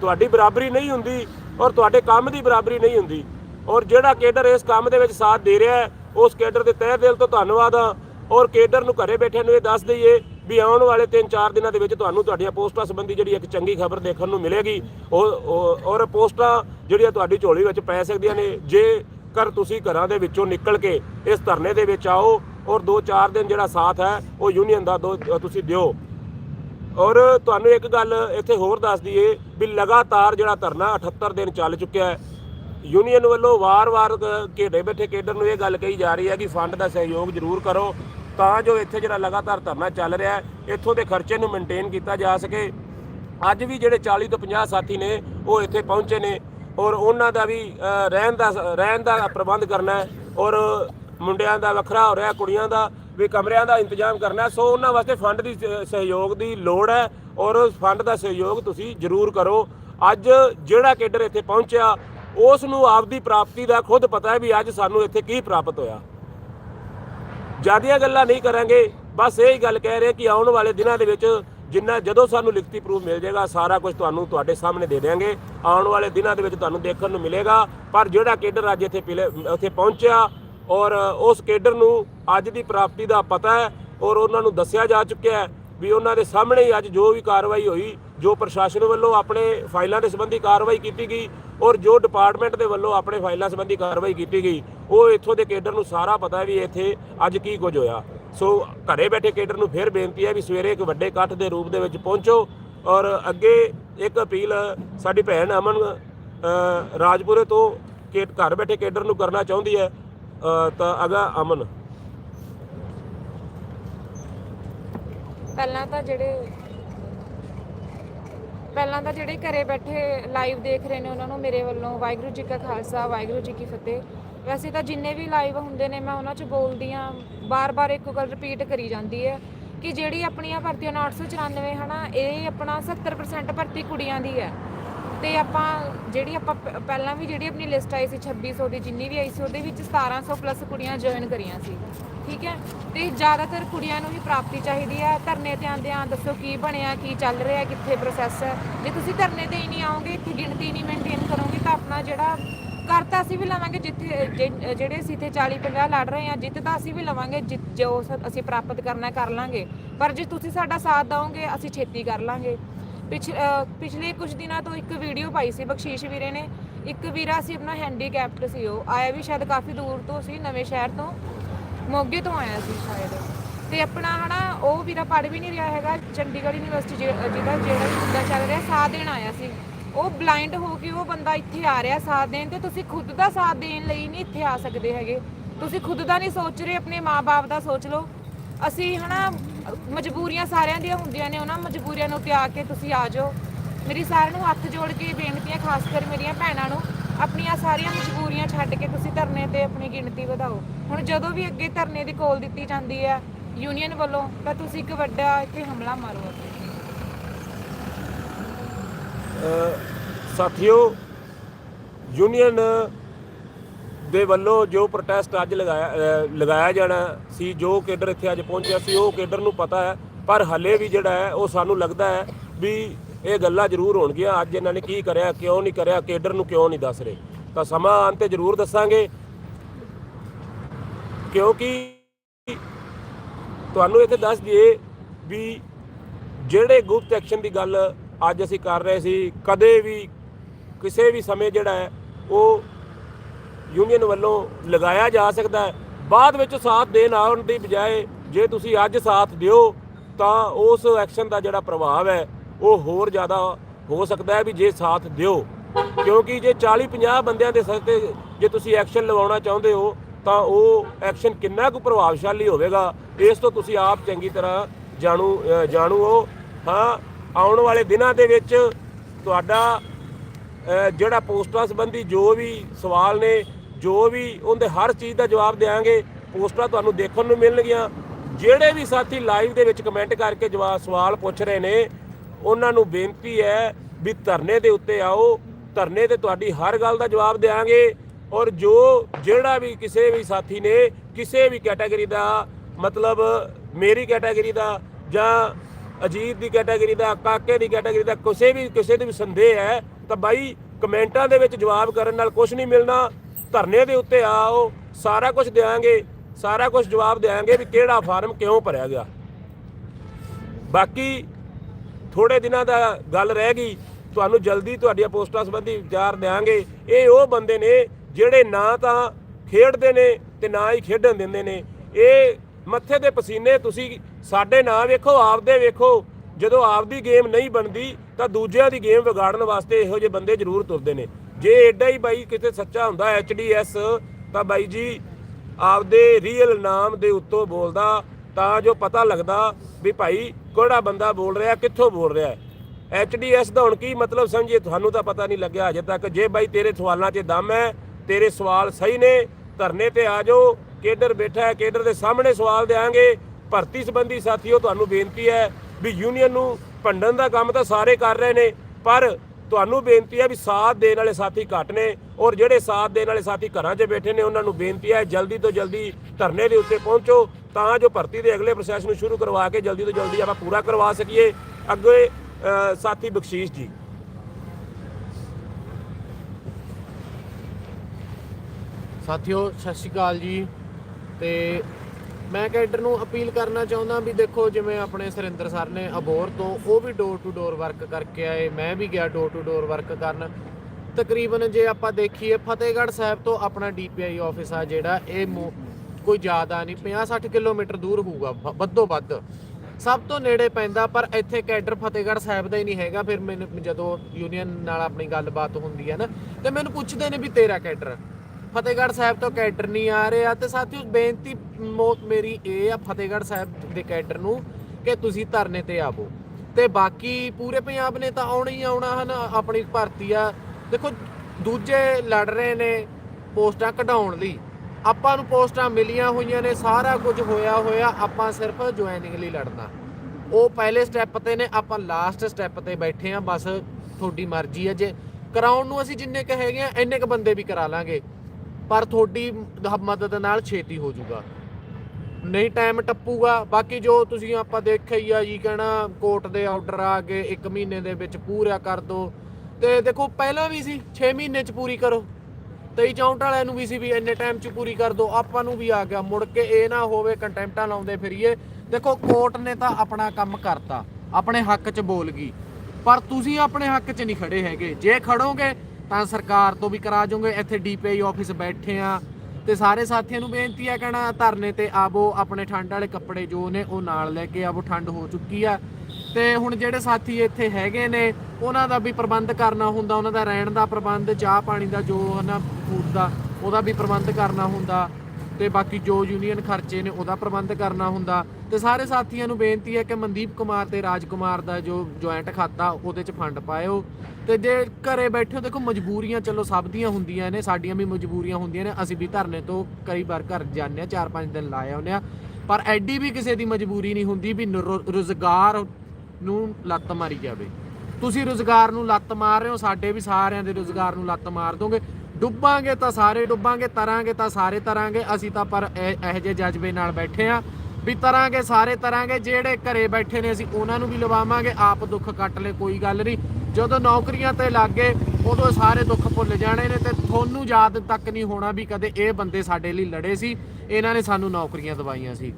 ਤੁਹਾਡੀ ਬਰਾਬਰੀ ਨਹੀਂ ਹੁੰਦੀ ਔਰ ਤੁਹਾਡੇ ਕੰਮ ਦੀ ਬਰਾਬਰੀ ਨਹੀਂ ਹੁੰਦੀ। ਔਰ ਜਿਹੜਾ ਕੇਡਰ ਇਸ ਕੰਮ ਦੇ ਵਿੱਚ ਸਾਥ ਦੇ ਰਿਹਾ ਹੈ, ਉਸ ਕੇਡਰ ਦੇ ਤਹਿ ਦਿਲ ਤੋਂ ਧੰਨਵਾਦ ਆ ਔਰ ਕੇਡਰ ਨੂੰ ਘਰੇ ਬੈਠਿਆਂ ਨੂੰ ਇਹ ਦੱਸ ਦਈਏ ਵੀ ਆਉਣ ਵਾਲੇ 3-4 ਦਿਨਾਂ ਦੇ ਵਿੱਚ ਤੁਹਾਨੂੰ ਤੁਹਾਡੀਆਂ ਪੋਸਟਾਂ ਸੰਬੰਧੀ ਜਿਹੜੀ ਇੱਕ ਚੰਗੀ ਖਬਰ ਦੇਖਣ ਨੂੰ ਮਿਲੇਗੀ, ਉਹ- ਉਹ- ਔਰ ਪੋਸਟਾਂ ਜਿਹੜੀਆਂ ਤੁਹਾਡੀ ਝੋਲੀ ਵਿੱਚ ਪੈ ਸਕਦੀਆਂ ਨੇ, ਜੇ ਕਰ ਤੁਸੀਂ ਘਰਾਂ ਦੇ ਵਿੱਚੋਂ ਨਿਕਲ ਕੇ ਇਸ ਧਰਨੇ ਦੇ ਵਿੱਚ ਆਓ ਔਰ 2-4 ਦਿਨ ਜਿਹੜਾ ਸਾਥ ਹੈ, ਉਹ ਯੂਨੀਅਨ ਦਾ ਦੋ ਤੁਸੀਂ ਦਿਓ। ਔਰ ਤੁਹਾਨੂੰ ਇੱਕ ਗੱਲ ਇੱਥੇ ਹੋਰ ਦੱਸ ਦਈਏ ਵੀ ਲਗਾਤਾਰ ਜਿਹੜਾ ਧਰਨਾ 78 ਦਿਨ ਚੱਲ ਚੁੱਕਿਆ ਹੈ ਯੂਨੀਅਨ ਵੱਲੋਂ ਵਾਰ-ਵਾਰ ਕ- ਬੈਠੇ ਕੇਡਰ ਨੂੰ ਇਹ ਗੱਲ ਕਹੀ ਜਾ ਰਹੀ ਹੈ ਕਿ ਫੰਡ ਦਾ ਸਹਿਯੋਗ ਜ਼ਰੂਰ ਕਰੋ ਤਾਂ ਜੋ ਇੱਥੇ ਜਿਹੜਾ ਲਗਾਤਾਰ ਧਰਨਾ ਚੱਲ ਰਿਹਾ ਹੈ, ਇੱਥੋਂ ਦੇ ਖਰਚੇ ਨੂੰ ਮੇਨਟੇਨ ਕੀਤਾ ਜਾ ਸਕੇ। ਅੱਜ ਵੀ ਜਿਹੜੇ 40 ਤੋਂ 50 ਸਾਥੀ ਨੇ, ਉਹ ਇੱਥੇ ਪਹੁੰਚੇ ਨੇ ਔਰ ਉਹਨਾਂ ਦਾ ਵੀ ਰਹਿਣ ਦਾ ਰਹਿਣ ਦਾ ਪ੍ਰਬੰਧ ਕਰਨਾ ਹੈ ਔਰ ਮੁੰਡਿਆਂ ਦਾ ਵੱਖਰਾ ਹੋ ਰਿਹਾ, ਕੁੜੀਆਂ ਦਾ ਵੀ ਕਮਰਿਆਂ ਦਾ ਇੰਤਜ਼ਾਮ ਕਰਨਾ ਸੋ ਉਹਨਾਂ ਵਾਸਤੇ ਫੰਡ ਦੀ ਸ- ਸਹਿਯੋਗ ਦੀ ਲੋੜ ਹੈ ਔਰ ਫੰਡ ਦਾ ਸਹਿਯੋਗ ਤੁਸੀਂ ਜ਼ਰੂਰ ਕਰੋ। ਅੱਜ ਜਿਹੜਾ ਕੇਡਰ ਇੱਥੇ ਪਹੁੰਚਿਆ, ਉਸ ਨੂੰ ਆਪਦੀ ਪ੍ਰਾਪਤੀ ਦਾ ਖੁਦ ਪਤਾ ਹੈ ਵੀ ਅੱਜ ਸਾਨੂੰ ਇੱਥੇ ਕੀ ਪ੍ਰਾਪਤ ਹੋਇਆ। ਜਿਆਦੀਆਂ ਗੱਲਾਂ ਨਹੀਂ ਕਰਾਂਗੇ। ਬਸ ਇਹ ਹੀ ਗੱਲ ਕਹਿ ਰਹੇ ਕਿ ਆਉਣ ਵਾਲੇ ਦਿਨਾਂ ਦੇ ਵਿੱਚ ਜਿੰਨਾ ਜਦੋਂ ਸਾਨੂੰ ਲਿਖਤੀ ਪ੍ਰੂਫ ਮਿਲ ਜਾਏਗਾ, ਸਾਰਾ ਕੁਝ ਤੁਹਾਨੂੰ ਤੁਹਾਡੇ ਸਾਹਮਣੇ ਦੇ ਦੇਵਾਂਗੇ ਆਉਣ ਵਾਲੇ ਦਿਨਾਂ ਦੇ ਵਿੱਚ ਤੁਹਾਨੂੰ ਦੇਖਣ ਨੂੰ ਮਿਲੇਗਾ। ਪਰ ਜਿਹੜਾ ਕੇਡਰ ਅੱਜ ਇੱਥੇ ਪਿਲੇ- ਉੱਥੇ ਪਹੁੰਚਿਆ ਔਰ ਉਸ ਕੇਡਰ ਨੂੰ ਅੱਜ ਦੀ ਪ੍ਰਾਪਤੀ ਦਾ ਪਤਾ ਹੈ ਔਰ ਉਹਨਾਂ ਨੂੰ ਦੱਸਿਆ ਜਾ ਚੁੱਕਿਆ ਹੈ ਵੀ ਉਹਨਾਂ ਦੇ ਸਾਹਮਣੇ ਹੀ ਅੱਜ ਜੋ ਵੀ ਕਾਰਵਾਈ ਹੋਈ, ਜੋ ਪ੍ਰਸ਼ਾਸਨ ਵੱਲੋਂ ਆਪਣੇ ਫਾਈਲਾਂ ਦੇ ਸੰਬੰਧੀ ਕਾਰਵਾਈ ਕੀਤੀ ਗਈ ਔਰ ਜੋ ਡਿਪਾਰਟਮੈਂਟ ਦੇ ਵੱਲੋਂ ਆਪਣੇ ਫਾਈਲਾਂ ਸੰਬੰਧੀ ਕਾਰਵਾਈ ਕੀਤੀ ਗਈ, ਉਹ ਇੱਥੋਂ ਦੇ ਕੇਡਰ ਨੂੰ ਸਾਰਾ ਪਤਾ ਵੀ ਇੱਥੇ ਅੱਜ ਕੀ ਕੁਝ ਹੋਇਆ। ਸੋ ਘਰੇ ਬੈਠੇ ਕੇਡਰ ਨੂੰ ਫਿਰ ਬੇਨਤੀ ਹੈ ਵੀ ਸਵੇਰੇ ਇੱਕ ਵੱਡੇ ਇਕੱਠ ਦੇ ਰੂਪ ਦੇ ਵਿੱਚ ਪਹੁੰਚੋ ਔਰ ਅੱਗੇ ਇੱਕ ਅਪੀਲ ਸਾਡੀ ਭੈਣ ਅਮਨ ਰਾਜਪੁਰੇ ਤੋਂ ਕਿ ਘਰ ਬੈਠੇ ਕੇਡਰ ਨੂੰ ਕਰਨਾ ਚਾਹੁੰਦੀ ਹੈ ਤਾਂ ਅਗਾ ਅਮਨ। ਪਹਿਲਾਂ ਤਾਂ ਜਿਹੜੇ ਪਹਿਲਾਂ ਤਾਂ ਜਿਹੜੇ ਘਰੇ ਬੈਠੇ ਲਾਈਵ ਦੇਖ ਰਹੇ ਨੇ ਉਹਨਾਂ ਨੂੰ ਮੇਰੇ ਵੱਲੋਂ ਵਾਹਿਗੁਰੂ ਜੀ ਕਾ ਖਾਲਸਾ, ਵਾਹਿਗੁਰੂ ਜੀ ਕੀ ਫਤਿਹ। ਵੈਸੇ ਤਾਂ ਜਿੰਨੇ ਵੀ ਲਾਈਵ ਹੁੰਦੇ ਨੇ, ਮੈਂ ਉਹਨਾਂ 'ਚ ਬੋਲਦੀ ਆ ਬਾਰ-ਬਾਰ ਇੱਕੋ ਗੱਲ ਰਿਪੀਟ ਕਰੀ ਜਾਂਦੀ ਹੈ ਕਿ ਜਿਹੜੀ ਆਪਣੀਆਂ ਭਰਤੀਆਂ 994 ਹਨਾ, ਇਹ ਆਪਣਾ 70% ਭਰਤੀ ਕੁੜੀਆਂ ਦੀ ਹੈ। ਤੇ ਆਪਾਂ ਜਿਹੜੀ ਆਪਾਂ ਪ- ਪਹਿਲਾਂ ਵੀ ਜਿਹੜੀ ਆਪਣੀ ਲਿਸਟ ਆਈ ਸੀ 2600 ਦੀ, ਜਿੰਨੀ ਵੀ ਆਈ ਸੀ, ਉਹਦੇ ਵਿੱਚ 1700 ਪਲੱਸ ਕੁੜੀਆਂ ਜੁਆਇਨ ਕਰੀਆਂ ਸੀ। ਠੀਕ ਹੈ? ਤੇ ਜ਼ਿਆਦਾਤਰ ਕੁੜੀਆਂ ਨੂੰ ਹੀ ਪ੍ਰਾਪਤੀ ਚਾਹੀਦੀ ਹੈ। ਧਰਨੇ ਤੇ ਆਂਦੇ ਆ ਦੱਸੋ ਕੀ ਬਣਿਆ, ਕੀ ਚੱਲ ਰਿਹਾ, ਕਿੱਥੇ ਪ੍ਰੋਸੈਸ ਹੈ? ਜੇ ਤੁਸੀਂ ਧਰਨੇ ਤੇ ਹੀ ਨਹੀਂ ਆਓਗੇ ਇੱਥੇ ਗਿਣਤੀ ਨਹੀਂ ਮੇਨਟੇਨ ਕਰੋਗੇ, ਤਾਂ ਆਪਣਾ ਜਿਹੜਾ ਕਰ ਤਾਂ ਅਸੀਂ ਵੀ ਲਵਾਂਗੇ, ਜਿੱਥੇ ਜਿ- ਜਿਹੜੇ ਅਸੀਂ ਇੱਥੇ 40 50 ਲੜ ਰਹੇ ਹਾਂ ਜਿੱਤ ਤਾਂ ਅਸੀਂ ਵੀ ਲਵਾਂਗੇ ਜਿ- ਜੋ ਸ- ਅਸੀਂ ਪ੍ਰਾਪਤ ਕਰਨਾ ਕਰ ਲਾਂਗੇ। ਪਰ ਜੇ ਤੁਸੀਂ ਸਾਡਾ ਸਾਥ ਦਿਓਗੇ, ਅਸੀਂ ਛੇਤੀ ਕਰ ਲਾਂਗੇ। ਪਿਛ, ਅਹ, ਪਿਛਲੇ ਕੁਝ ਦਿਨਾਂ ਤੋਂ ਇੱਕ ਵੀਡੀਓ ਪਾਈ ਸੀ ਬਖਸ਼ੀਸ਼ ਵੀਰੇ ਨੇ। ਇੱਕ ਵੀਰਾ ਸੀ, ਆਪਣਾ ਹੈਂਡੀਕੈਪਟ ਸੀ ਉਹ। ਆਇਆ ਵੀ ਸ਼ਾਇਦ ਕਾਫੀ ਦੂਰ ਤੋਂ ਸੀ, ਨਵੇਂ ਸ਼ਹਿਰ ਤੋਂ। ਮੋਗੇ ਤੋਂ ਆਇਆ ਸੀ ਸ਼ਾਇਦ। ਤੇ ਆਪਣਾ ਹਨਾ, ਉਹ ਵੀਰਾ ਪੜ੍ਹ ਵੀ ਨਹੀਂ ਰਿਹਾ ਹੈਗਾ, ਚੰਡੀਗੜ੍ਹ ਯੂਨੀਵਰਸਿਟੀ ਜਿਹਦਾ, ਜਿਹੜਾ ਵੀ ਮੁੱਦਾ ਚੱਲ ਰਿਹਾ, ਸਾਥ ਦੇਣ ਆਇਆ ਸੀ। ਉਹ ਬਲਾਈਂਡ ਹੋ ਕੇ ਉਹ ਬੰਦਾ ਇੱਥੇ ਆ ਰਿਹਾ ਸਾਥ ਦੇਣ ਤੇ ਤੁਸੀਂ ਖੁਦ ਦਾ ਸਾਥ ਦੇਣ ਲਈ ਨਹੀਂ ਇੱਥੇ ਆ ਸਕਦੇ ਹੈਗੇ। ਤੁਸੀਂ ਖੁਦ ਦਾ ਨਹੀਂ ਸੋਚ ਰਹੇ, ਆਪਣੇ ਮਾਪੇ ਦਾ ਸੋਚ ਲਓ। ਅਸੀਂ ਹਨਾ, ਮਜਬੂਰੀਆਂ ਸਾਰਿਆਂ ਦੀਆਂ ਹੁੰਦੀਆਂ ਨੇ, ਉਹਨਾਂ ਮਜਬੂਰੀਆਂ ਨੂੰ ਤਿਆਗ ਕੇ ਤੁਸੀਂ ਆ ਜਾਓ। ਮੇਰੀ ਸਾਰਿਆਂ ਨੂੰ ਹੱਥ ਜੋੜ ਕੇ ਬੇਨਤੀ ਹੈ ਖਾਸ ਕਰ ਮੇਰੀਆਂ ਭੈਣਾਂ ਨੂੰ ਆਪਣੀਆਂ ਸਾਰੀਆਂ ਮਜਬੂਰੀਆਂ ਛੱਡ ਕੇ ਤੁਸੀਂ ਧਰਨੇ ਤੇ ਆਪਣੀ ਗਿਣਤੀ ਵਧਾਓ। ਹੁਣ ਜਦੋਂ ਵੀ ਅੱਗੇ ਧਰਨੇ ਦੀ ਕੋਲ ਦਿੱਤੀ ਜਾਂਦੀ ਹੈ ਯੂਨੀਅਨ ਵੱਲੋਂ, ਤਾਂ ਤੁਸੀਂ ਇੱਕ ਵੱਡਾ ਇੱਥੇ ਹਮਲਾ ਮਾਰੋ ਸਾਥੀਓ ਯੂਨੀਅਨ ਦੇ ਵੱਲੋਂ ਜੋ ਪ੍ਰੋਟੈਸਟ ਅੱਜ ਲਗਾਇਆ ਲਗਾਇਆ ਜਾਣਾ ਸੀ, ਜੋ ਕੇਡਰ ਇੱਥੇ ਅੱਜ ਪਹੁੰਚਿਆ ਸੀ, ਉਹ ਕੇਡਰ ਨੂੰ ਪਤਾ ਹੈ, ਪਰ ਹੱਲੇ ਵੀ ਜਿਹੜਾ ਹੈ, ਉਹ ਸਾਨੂੰ ਲੱਗਦਾ ਹੈ ਵੀ ਇਹ ਗੱਲਾਂ ਜ਼ਰੂਰ ਹੋਣਗੀਆਂ। ਅੱਜ ਇਹਨਾਂ ਨੇ ਕੀ ਕਰਿਆ, ਕਿਉਂ ਨਹੀਂ ਕਰਿਆ, ਕੇਡਰ ਨੂੰ ਕਿਉਂ ਨਹੀਂ ਦੱਸ ਰਹੇ? ਤਾਂ ਸਮਾਂ ਆਉਣ ਤੇ ਜ਼ਰੂਰ ਦੱਸਾਂਗੇ। ਕਿਉਂਕਿ ਤੁਹਾਨੂੰ ਇੱਥੇ ਦੱਸ ਦਈਏ ਵੀ ਜਿਹੜੇ ਗੁਪਤ ਐਕਸ਼ਨ ਦੀ ਗੱਲ ਅੱਜ ਅਸੀਂ ਕਰ ਰਹੇ ਸੀ, ਕਦੇ ਵੀ ਕਿਸੇ ਵੀ ਸਮੇਂ ਜਿਹੜਾ ਹੈ, ਉਹ ਯੂਨੀਅਨ ਵੱਲੋਂ ਲਗਾਇਆ ਜਾ ਸਕਦਾ ਹੈ। ਬਾਅਦ ਵਿੱਚ ਸਾਥ ਦੇਣ ਆਉਣ ਦੀ ਬਜਾਏ ਜੇ ਤੁਸੀਂ ਅੱਜ ਸਾਥ ਦਿਓ, ਤਾਂ ਉਸ ਐਕਸ਼ਨ ਦਾ ਜਿਹੜਾ ਪ੍ਰਭਾਵ ਹੈ ਉਹ ਹੋਰ ਜ਼ਿਆਦਾ ਹੋ ਸਕਦਾ ਹੈ ਵੀ ਜੇ ਸਾਥ ਦਿਓ। ਕਿਉਂਕਿ ਜੇ 40 50 ਬੰਦਿਆਂ ਦੇ ਸਿਰ ਤੇ ਜੇ ਤੁਸੀਂ ਐਕਸ਼ਨ ਲਵਾਉਣਾ ਚਾਹੁੰਦੇ ਹੋ, ਤਾਂ ਉਹ ਐਕਸ਼ਨ ਕਿੰਨਾ ਕੁ ਪ੍ਰਭਾਵਸ਼ਾਲੀ ਹੋਵੇਗਾ, ਇਸ ਤੋਂ ਤੁਸੀਂ ਆਪ ਚੰਗੀ ਤਰ੍ਹਾਂ ਜਾਣੂ ਜਾਣੂ ਹੋ। ਹਾਂ, ਆਉਣ ਵਾਲੇ ਦਿਨਾਂ ਦੇ ਵਿੱਚ ਤੁਹਾਡਾ ਜਿਹੜਾ ਪੋਸਟਾਂ ਸੰਬੰਧੀ ਜੋ ਵੀ ਸਵਾਲ ਨੇ, ਜੋ ਵੀ ਉਹਦੇ ਹਰ ਚੀਜ਼ ਦਾ ਜਵਾਬ ਦੇਵਾਂਗੇ ਪੋਸਟਾਂ ਤੁਹਾਨੂੰ ਦੇਖਣ ਨੂੰ ਮਿਲਣਗੀਆਂ। ਜਿਹੜੇ ਵੀ ਸਾਥੀ ਲਾਈਵ ਦੇ ਵਿੱਚ ਕਮੈਂਟ ਕਰਕੇ ਜਵਾਬ ਸਵਾਲ ਪੁੱਛ ਰਹੇ ਨੇ ਉਹਨਾਂ ਨੂੰ ਬੇਨਤੀ ਹੈ ਵੀ ਧਰਨੇ ਦੇ ਉੱਤੇ ਆਓ, ਧਰਨੇ ਤੇ ਤੁਹਾਡੀ ਹਰ ਗੱਲ ਦਾ ਜਵਾਬ ਦੇਵਾਂਗੇ ਔਰ ਜੋ ਜਿਹੜਾ ਵੀ ਕਿਸੇ ਵੀ ਸਾਥੀ ਨੇ ਕਿਸੇ ਵੀ ਕੈਟਾਗਰੀ ਦਾ ਮਤਲਬ ਮੇਰੀ ਕੈਟਾਗਰੀ ਦਾ ਜਾਂ ਅਜੀਤ ਦੀ ਕੈਟਾਗਰੀ ਦਾ, ਕਾਕੇ ਦੀ ਕੈਟਾਗਰੀ ਦਾ ਕਿਸੇ ਵੀ, ਕਿਸੇ ਦੇ ਵੀ ਸੰਦੇਹ ਹੈ, ਤਾਂ ਬਾਈ ਕਮੈਂਟਾਂ ਦੇ ਵਿੱਚ ਜਵਾਬ ਕਰਨ ਨਾਲ ਕੁਝ ਨਹੀਂ ਮਿਲਣਾ। ਧਰਨੇ ਦੇ ਉੱਤੇ ਆਓ, ਸਾਰਾ ਕੁਝ ਦੇਵਾਂਗੇ ਸਾਰਾ ਕੁਝ ਜਵਾਬ ਦੇਵਾਂਗੇ ਵੀ ਕਿਹੜਾ ਫਾਰਮ ਕਿਉਂ ਭਰਿਆ ਗਿਆ। ਬਾਕੀ ਥੋੜੇ ਦਿਨਾਂ ਦਾ ਗੱਲ ਰਹਿ ਗਈ, ਤੁਹਾਨੂੰ ਜਲਦੀ ਤੁਹਾਡੀਆਂ ਪੋਸਟਾਂ ਸੰਬੰਧੀ ਵਿਚਾਰ ਦੇਵਾਂਗੇ ਇਹ ਉਹ ਬੰਦੇ ਨੇ ਜਿਹੜੇ ਨਾ ਤਾਂ ਖੇਡਦੇ ਨੇ ਤੇ ਨਾ ਹੀ ਖੇਡਣ ਦਿੰਦੇ ਨੇ। ਇਹ ਮੱਥੇ ਦੇ ਪਸੀਨੇ ਤੁਸੀਂ ਸਾਡੇ ਨਾ ਵੇਖੋ, ਆਪਦੇ ਵੇਖੋ। ਜਦੋਂ ਆਪਦੀ ਗੇਮ ਨਹੀਂ ਬਣਦੀ, ਤਾਂ ਦੂਜਿਆਂ ਦੀ ਗੇਮ ਵਿਗਾੜਨ ਵਾਸਤੇ ਇਹੋ ਜਿਹੇ ਬੰਦੇ ਜ਼ਰੂਰ ਤੁਰਦੇ ਨੇ। ਜੇ ਐਡਾ ਹੀ ਬਾਈ ਕਿਤੇ ਸੱਚਾ ਹੁੰਦਾ ਐਚਡੀਐਸ ਤਾਂ ਬਾਈ ਜੀ ਆਪਦੇ ਰੀਅਲ ਨਾਮ ਦੇ ਉੱਤੋਂ ਬੋਲਦਾ, ਤਾਂ ਜੋ ਪਤਾ ਲੱਗਦਾ ਵੀ ਭਾਈ ਕਿਹੜਾ ਬੰਦਾ ਬੋਲ ਰਿਹਾ, ਕਿੱਥੋਂ ਬੋਲ ਰਿਹਾ ਹੈ? ਐਚਡੀਐਸ ਦਾ ਹੁਣ ਕੀ ਮਤਲਬ ਸਮਝੀਏ? ਤੁਹਾਨੂੰ ਤਾਂ ਪਤਾ ਨਹੀਂ ਲੱਗਿਆ ਅਜੇ ਤੱਕ। ਜੇ ਬਾਈ ਤੇਰੇ ਸਵਾਲਾਂ 'ਚ ਦਮ ਹੈ, ਤੇਰੇ ਸਵਾਲ ਸਹੀ ਨੇ, ਧਰਨੇ ਤੇ ਆ ਜਾਓ। ਕੇਡਰ ਬੈਠਾ ਹੈ, ਕੇਡਰ ਦੇ ਸਾਹਮਣੇ ਸਵਾਲ ਦੇਾਂਗੇ ਭਰਤੀ ਸੰਬੰਧੀ ਸਾਥੀਓ, ਤੁਹਾਨੂੰ ਬੇਨਤੀ ਹੈ ਵੀ ਯੂਨੀਅਨ ਨੂੰ ਭੰਡਣ ਦਾ ਕੰਮ ਤਾਂ ਸਾਰੇ ਕਰ ਰਹੇ ਨੇ, ਪਰ ਤੁਹਾਨੂੰ ਬੇਨਤੀ ਹੈ ਵੀ ਸਾਥ ਦੇਣ ਵਾਲੇ ਸਾਥੀ ਘੱਟ ਨੇ। ਔਰ ਜਿਹੜੇ ਸਾਥ ਦੇਣ ਵਾਲੇ ਸਾਥੀ ਘਰਾਂ 'ਚ ਬੈਠੇ ਨੇ, ਉਹਨਾਂ ਨੂੰ ਬੇਨਤੀ ਹੈ ਜਲਦੀ ਤੋਂ ਜਲਦੀ ਧਰਨੇ ਦੇ ਉੱਤੇ ਪਹੁੰਚੋ, ਤਾਂ ਜੋ ਭਰਤੀ ਦੇ ਅਗਲੇ ਪ੍ਰੋਸੈਸ ਨੂੰ ਸ਼ੁਰੂ ਕਰਵਾ ਕੇ ਜਲਦੀ ਤੋਂ ਜਲਦੀ ਆਪਾਂ ਪੂਰਾ ਕਰਵਾ ਸਕੀਏ। ਅੱਗੇ ਸਾਥੀ ਬਖਸ਼ੀਸ਼ ਜੀ। ਸਾਥੀਓ, ਸਤਿ ਸ਼੍ਰੀ ਅਕਾਲ ਜੀ। ਤੇ ਮੈਂ ਕੈਡਰ ਨੂੰ ਅਪੀਲ ਕਰਨਾ ਚਾਹੁੰਦਾ ਵੀ ਦੇਖੋ, ਜਿਵੇਂ ਆਪਣੇ ਸੁਰਿੰਦਰ ਸਰ ਨੇ ਅਬੋਰ ਤੋਂ ਉਹ ਵੀ ਡੋਰ ਟੂ ਡੋਰ ਵਰਕ ਕਰਕੇ ਆਏ, ਮੈਂ ਵੀ ਗਿਆ ਡੋਰ ਟੂ ਡੋਰ ਵਰਕ ਕਰਨ। ਤਕਰੀਬਨ ਜੇ ਆਪਾਂ ਦੇਖੀਏ, ਫਤਿਹਗੜ੍ਹ ਸਾਹਿਬ ਤੋਂ ਆਪਣਾ ਡੀਪੀਆਈ ਆਫਿਸ ਆ ਜਿਹੜਾ, ਇਹ ਕੋਈ ਜ਼ਿਆਦਾ ਨਹੀਂ 50-60 ਕਿਲੋਮੀਟਰ ਦੂਰ ਹੋਊਗਾ ਵੱਧੋ ਵੱਧ। ਸਭ ਤੋਂ ਨੇੜੇ ਪੈਂਦਾ, ਪਰ ਇੱਥੇ ਕੈਡਰ ਫਤਿਹਗੜ੍ਹ ਸਾਹਿਬ ਦਾ ਹੀ ਨਹੀਂ ਹੈਗਾ, ਫਿਰ ਮੈਨੂੰ, ਜਦੋਂ ਯੂਨੀਅਨ ਨਾਲ ਆਪਣੀ ਗੱਲਬਾਤ ਹੁੰਦੀ ਹੈ ਨਾ, ਤੇ ਮੈਨੂੰ ਪੁੱਛਦੇ ਨੇ ਵੀ ਤੇਰਾ ਕੈਡਰ। ਫਤਿਹਗੜ੍ਹ ਸਾਹਿਬ ਤੋਂ ਕੈਡਰ ਨਹੀਂ ਆ ਰਿਹਾ, ਤੇ ਸਾਥੀਓ ਬੇਨਤੀ ਮੋ- ਮੇਰੀ ਇਹ ਆ, ਫਤਿਹਗੜ੍ਹ ਸਾਹਿਬ ਦੇ ਕੈਡਰ ਨੂੰ, ਕਿ ਤੁਸੀਂ ਧਰਨੇ ਤੇ ਆਵੋ। ਤੇ ਬਾਕੀ ਪੂਰੇ ਪੰਜਾਬ ਨੇ ਤਾਂ ਆਉਣਾ ਹੀ ਆਉਣਾ, ਹਨ, ਆਪਣੀ ਭਰਤੀ ਆ ਦੇਖੋ, ਦੂਜੇ ਲੜ ਰਹੇ ਨੇ ਪੋਸਟਾਂ ਕਢਾਉਣ ਲਈ। ਆਪਾਂ ਨੂੰ ਪੋਸਟਾਂ ਮਿਲੀਆਂ ਹੋਈਆਂ ਨੇ, ਸਾਰਾ ਕੁਝ ਹੋਇਆ ਹੋਇਆ, ਆਪਾਂ ਸਿਰਫ ਜੁਆਇਨਿੰਗ ਲਈ ਲੜਨਾ। ਉਹ ਪਹਿਲੇ ਸਟੈਪ ਤੇ ਨੇ, ਆਪਾਂ ਲਾਸਟ ਸਟੈਪ ਤੇ ਬੈਠੇ ਆ ਬਸ ਤੁਹਾਡੀ ਮਰਜ਼ੀ ਹੈ ਜੇ। ਕਰਾਉਣ ਨੂੰ ਅਸੀਂ ਜਿੰਨੇ ਕ ਹੈਗੇ ਆ ਇੰਨੇ ਕ ਬੰਦੇ ਵੀ ਕਰਾ ਲਾਂਗੇ। ਪਰ ਤੁਹਾਡੀ ਮਦਦ ਨਾਲ ਛੇਤੀ ਹੋ ਜਾਊਗਾ। ਨਹੀਂ ਟਾਈਮ ਟੱਪੂਗਾ। ਬਾਕੀ ਜੋ ਤੁਸੀਂ ਆਪਾਂ ਦੇਖਿਆ ਹੀ ਆ ਜੀ, ਕਹਿਣਾ ਕੋਰਟ ਦੇ ਆਰਡਰ ਆ ਕੇ 1 ਮਹੀਨੇ ਦੇ ਵਿੱਚ ਪੂਰਾ ਕਰ ਦੋ। ਤੇ ਦੇਖੋ, ਪਹਿਲਾਂ ਵੀ ਸੀ 6 ਮਹੀਨੇ ਚ ਪੂਰੀ ਕਰੋ। 23 ਚੌਂਟ ਵਾਲਿਆਂ ਨੂੰ ਵੀ ਸੀ ਵੀ ਇੰਨੇ ਟਾਈਮ ਚ ਪੂਰੀ ਕਰ ਦੋ, ਆਪਾਂ ਨੂੰ ਵੀ ਆ ਗਿਆ। ਮੁੜ ਕੇ ਇਹ ਨਾ ਹੋਵੇ ਕੰਟੈਂਪਟਾਂ ਲਾਉਂਦੇ ਫਿਰੀਏ। ਦੇਖੋ ਕੋਰਟ ਨੇ ਤਾਂ ਆਪਣਾ ਕੰਮ ਕਰਤਾ, ਆਪਣੇ ਹੱਕ ਚ ਬੋਲ ਗਈ। ਪਰ ਤੁਸੀਂ ਆਪਣੇ ਹੱਕ 'ਚ ਨਹੀਂ ਖੜੇ ਹੈਗੇ। ਜੇ ਖੜੋਗੇ, ਤਾਂ ਸਰਕਾਰ ਤੋਂ ਵੀ ਕਰਾ ਜਾਓਗੇ ਇੱਥੇ ਡੀਪੀਆਈ ਆਫਿਸ ਬੈਠੇ ਆ। ਤੇ ਸਾਰੇ ਸਾਥੀਆਂ ਨੂੰ ਬੇਨਤੀ ਆ ਕਹਿਣਾ, ਧਰਨੇ ਤੇ ਆਵੋ, ਆਪਣੇ ਠੰਡ ਵਾਲੇ ਕੱਪੜੇ ਜੋ ਨੇ, ਉਹ ਨਾਲ ਲੈ ਕੇ ਆਵੋ। ਠੰਡ ਹੋ ਚੁੱਕੀ ਆ। ਤੇ ਹੁਣ ਜਿਹੜੇ ਸਾਥੀ ਇੱਥੇ ਹੈਗੇ ਨੇ, ਉਹਨਾਂ ਦਾ ਵੀ ਪ੍ਰਬੰਧ ਕਰਨਾ ਹੁੰਦਾ, ਉਹਨਾਂ ਦਾ ਰਹਿਣ ਦਾ ਪ੍ਰਬੰਧ, ਚਾਹ ਪਾਣੀ ਦਾ ਜੋ ਹਨਾ ਫੂਡ ਦਾ, ਉਹਦਾ ਵੀ ਪ੍ਰਬੰਧ ਕਰਨਾ ਹੁੰਦਾ ਤੇ ਬਾਕੀ ਜੋ ਯੂਨੀਅਨ ਖਰਚੇ ਨੇ, ਉਹਦਾ ਪ੍ਰਬੰਧ ਕਰਨਾ ਹੁੰਦਾ। ਤੇ ਸਾਰੇ ਸਾਥੀਆਂ ਨੂੰ ਬੇਨਤੀ ਹੈ ਕਿ ਮਨਦੀਪ ਕੁਮਾਰ ਤੇ ਰਾਜ ਕੁਮਾਰ ਦਾ ਜੋ ਜੁਆਇੰਟ ਖਾਤਾ, ਉਹਦੇ 'ਚ ਫੰਡ ਪਾਇਓ। ਤੇ ਜੇ ਘਰੇ ਬੈਠੇ ਹੋ, ਦੇਖੋ ਮਜਬੂਰੀਆਂ ਚਲੋ ਸਭ ਦੀਆਂ ਹੁੰਦੀਆਂ ਨੇ, ਸਾਡੀਆਂ ਵੀ ਮਜਬੂਰੀਆਂ ਹੁੰਦੀਆਂ ਨੇ, ਅਸੀਂ ਵੀ ਧਰਨੇ ਤੋਂ ਕਈ ਵਾਰ ਘਰ ਜਾਂਦੇ ਆ 4-5 ਦਿਨ ਲਾਏ ਆਉਂਦੇ ਆ ਪਰ ਐਡੀ ਵੀ ਕਿਸੇ ਦੀ ਮਜਬੂਰੀ ਨਹੀਂ ਹੁੰਦੀ ਵੀ ਰੋਜ਼ਗਾਰ ਨੂੰ ਲੱਤ ਮਾਰੀ ਜਾਵੇ। ਤੁਸੀਂ ਰੋਜ਼ਗਾਰ ਨੂੰ ਲੱਤ ਮਾਰ ਰਹੇ ਹੋ, ਸਾਡੇ ਵੀ ਸਾਰਿਆਂ ਦੇ ਰੋਜ਼ਗਾਰ ਨੂੰ ਲੱਤ ਮਾਰ ਦੋਗੇ। ਡੁੱਬਾਂਗੇ ਤਾਂ ਸਾਰੇ ਡੁੱਬਾਂਗੇ, ਤਰਾਂਗੇ ਤਾਂ ਸਾਰੇ ਤਰਾਂਗੇ, ਅਸੀਂ ਤਾਂ ਪਰ ਇਹ- ਇਹੋ ਜਿਹੇ ਜਜ਼ਬੇ ਨਾਲ ਬੈਠੇ ਆ ਵੀ ਤਰਾਂਗੇ, ਸਾਰੇ ਤਰਾਂਗੇ, ਜਿਹੜੇ ਘਰੇ ਬੈਠੇ ਨੇ ਅਸੀਂ ਉਹਨਾਂ ਨੂੰ ਵੀ ਲਵਾਵਾਂਗੇ, ਆਪ ਦੁੱਖ ਕੱਟ ਲੈ, ਕੋਈ ਗੱਲ ਨਹੀਂ। ਜਦੋਂ ਨੌਕਰੀਆਂ ਤੇ ਲੱਗੇ ਉਦੋਂ ਸਾਰੇ ਦੁੱਖ ਭੁੱਲ ਜਾਣੇ ਨੇ ਤੇ ਤੁਹਾਨੂੰ ਯਾਦ ਤੱਕ ਨਹੀਂ ਹੋਣਾ ਵੀ ਕਦੇ ਇਹ ਬੰਦੇ ਸਾਡੇ ਲਈ ਲੜੇ ਸੀ, ਇਹਨਾਂ ਨੇ ਸਾਨੂੰ ਨੌਕਰੀਆਂ ਦਵਾਈਆਂ ਸੀ।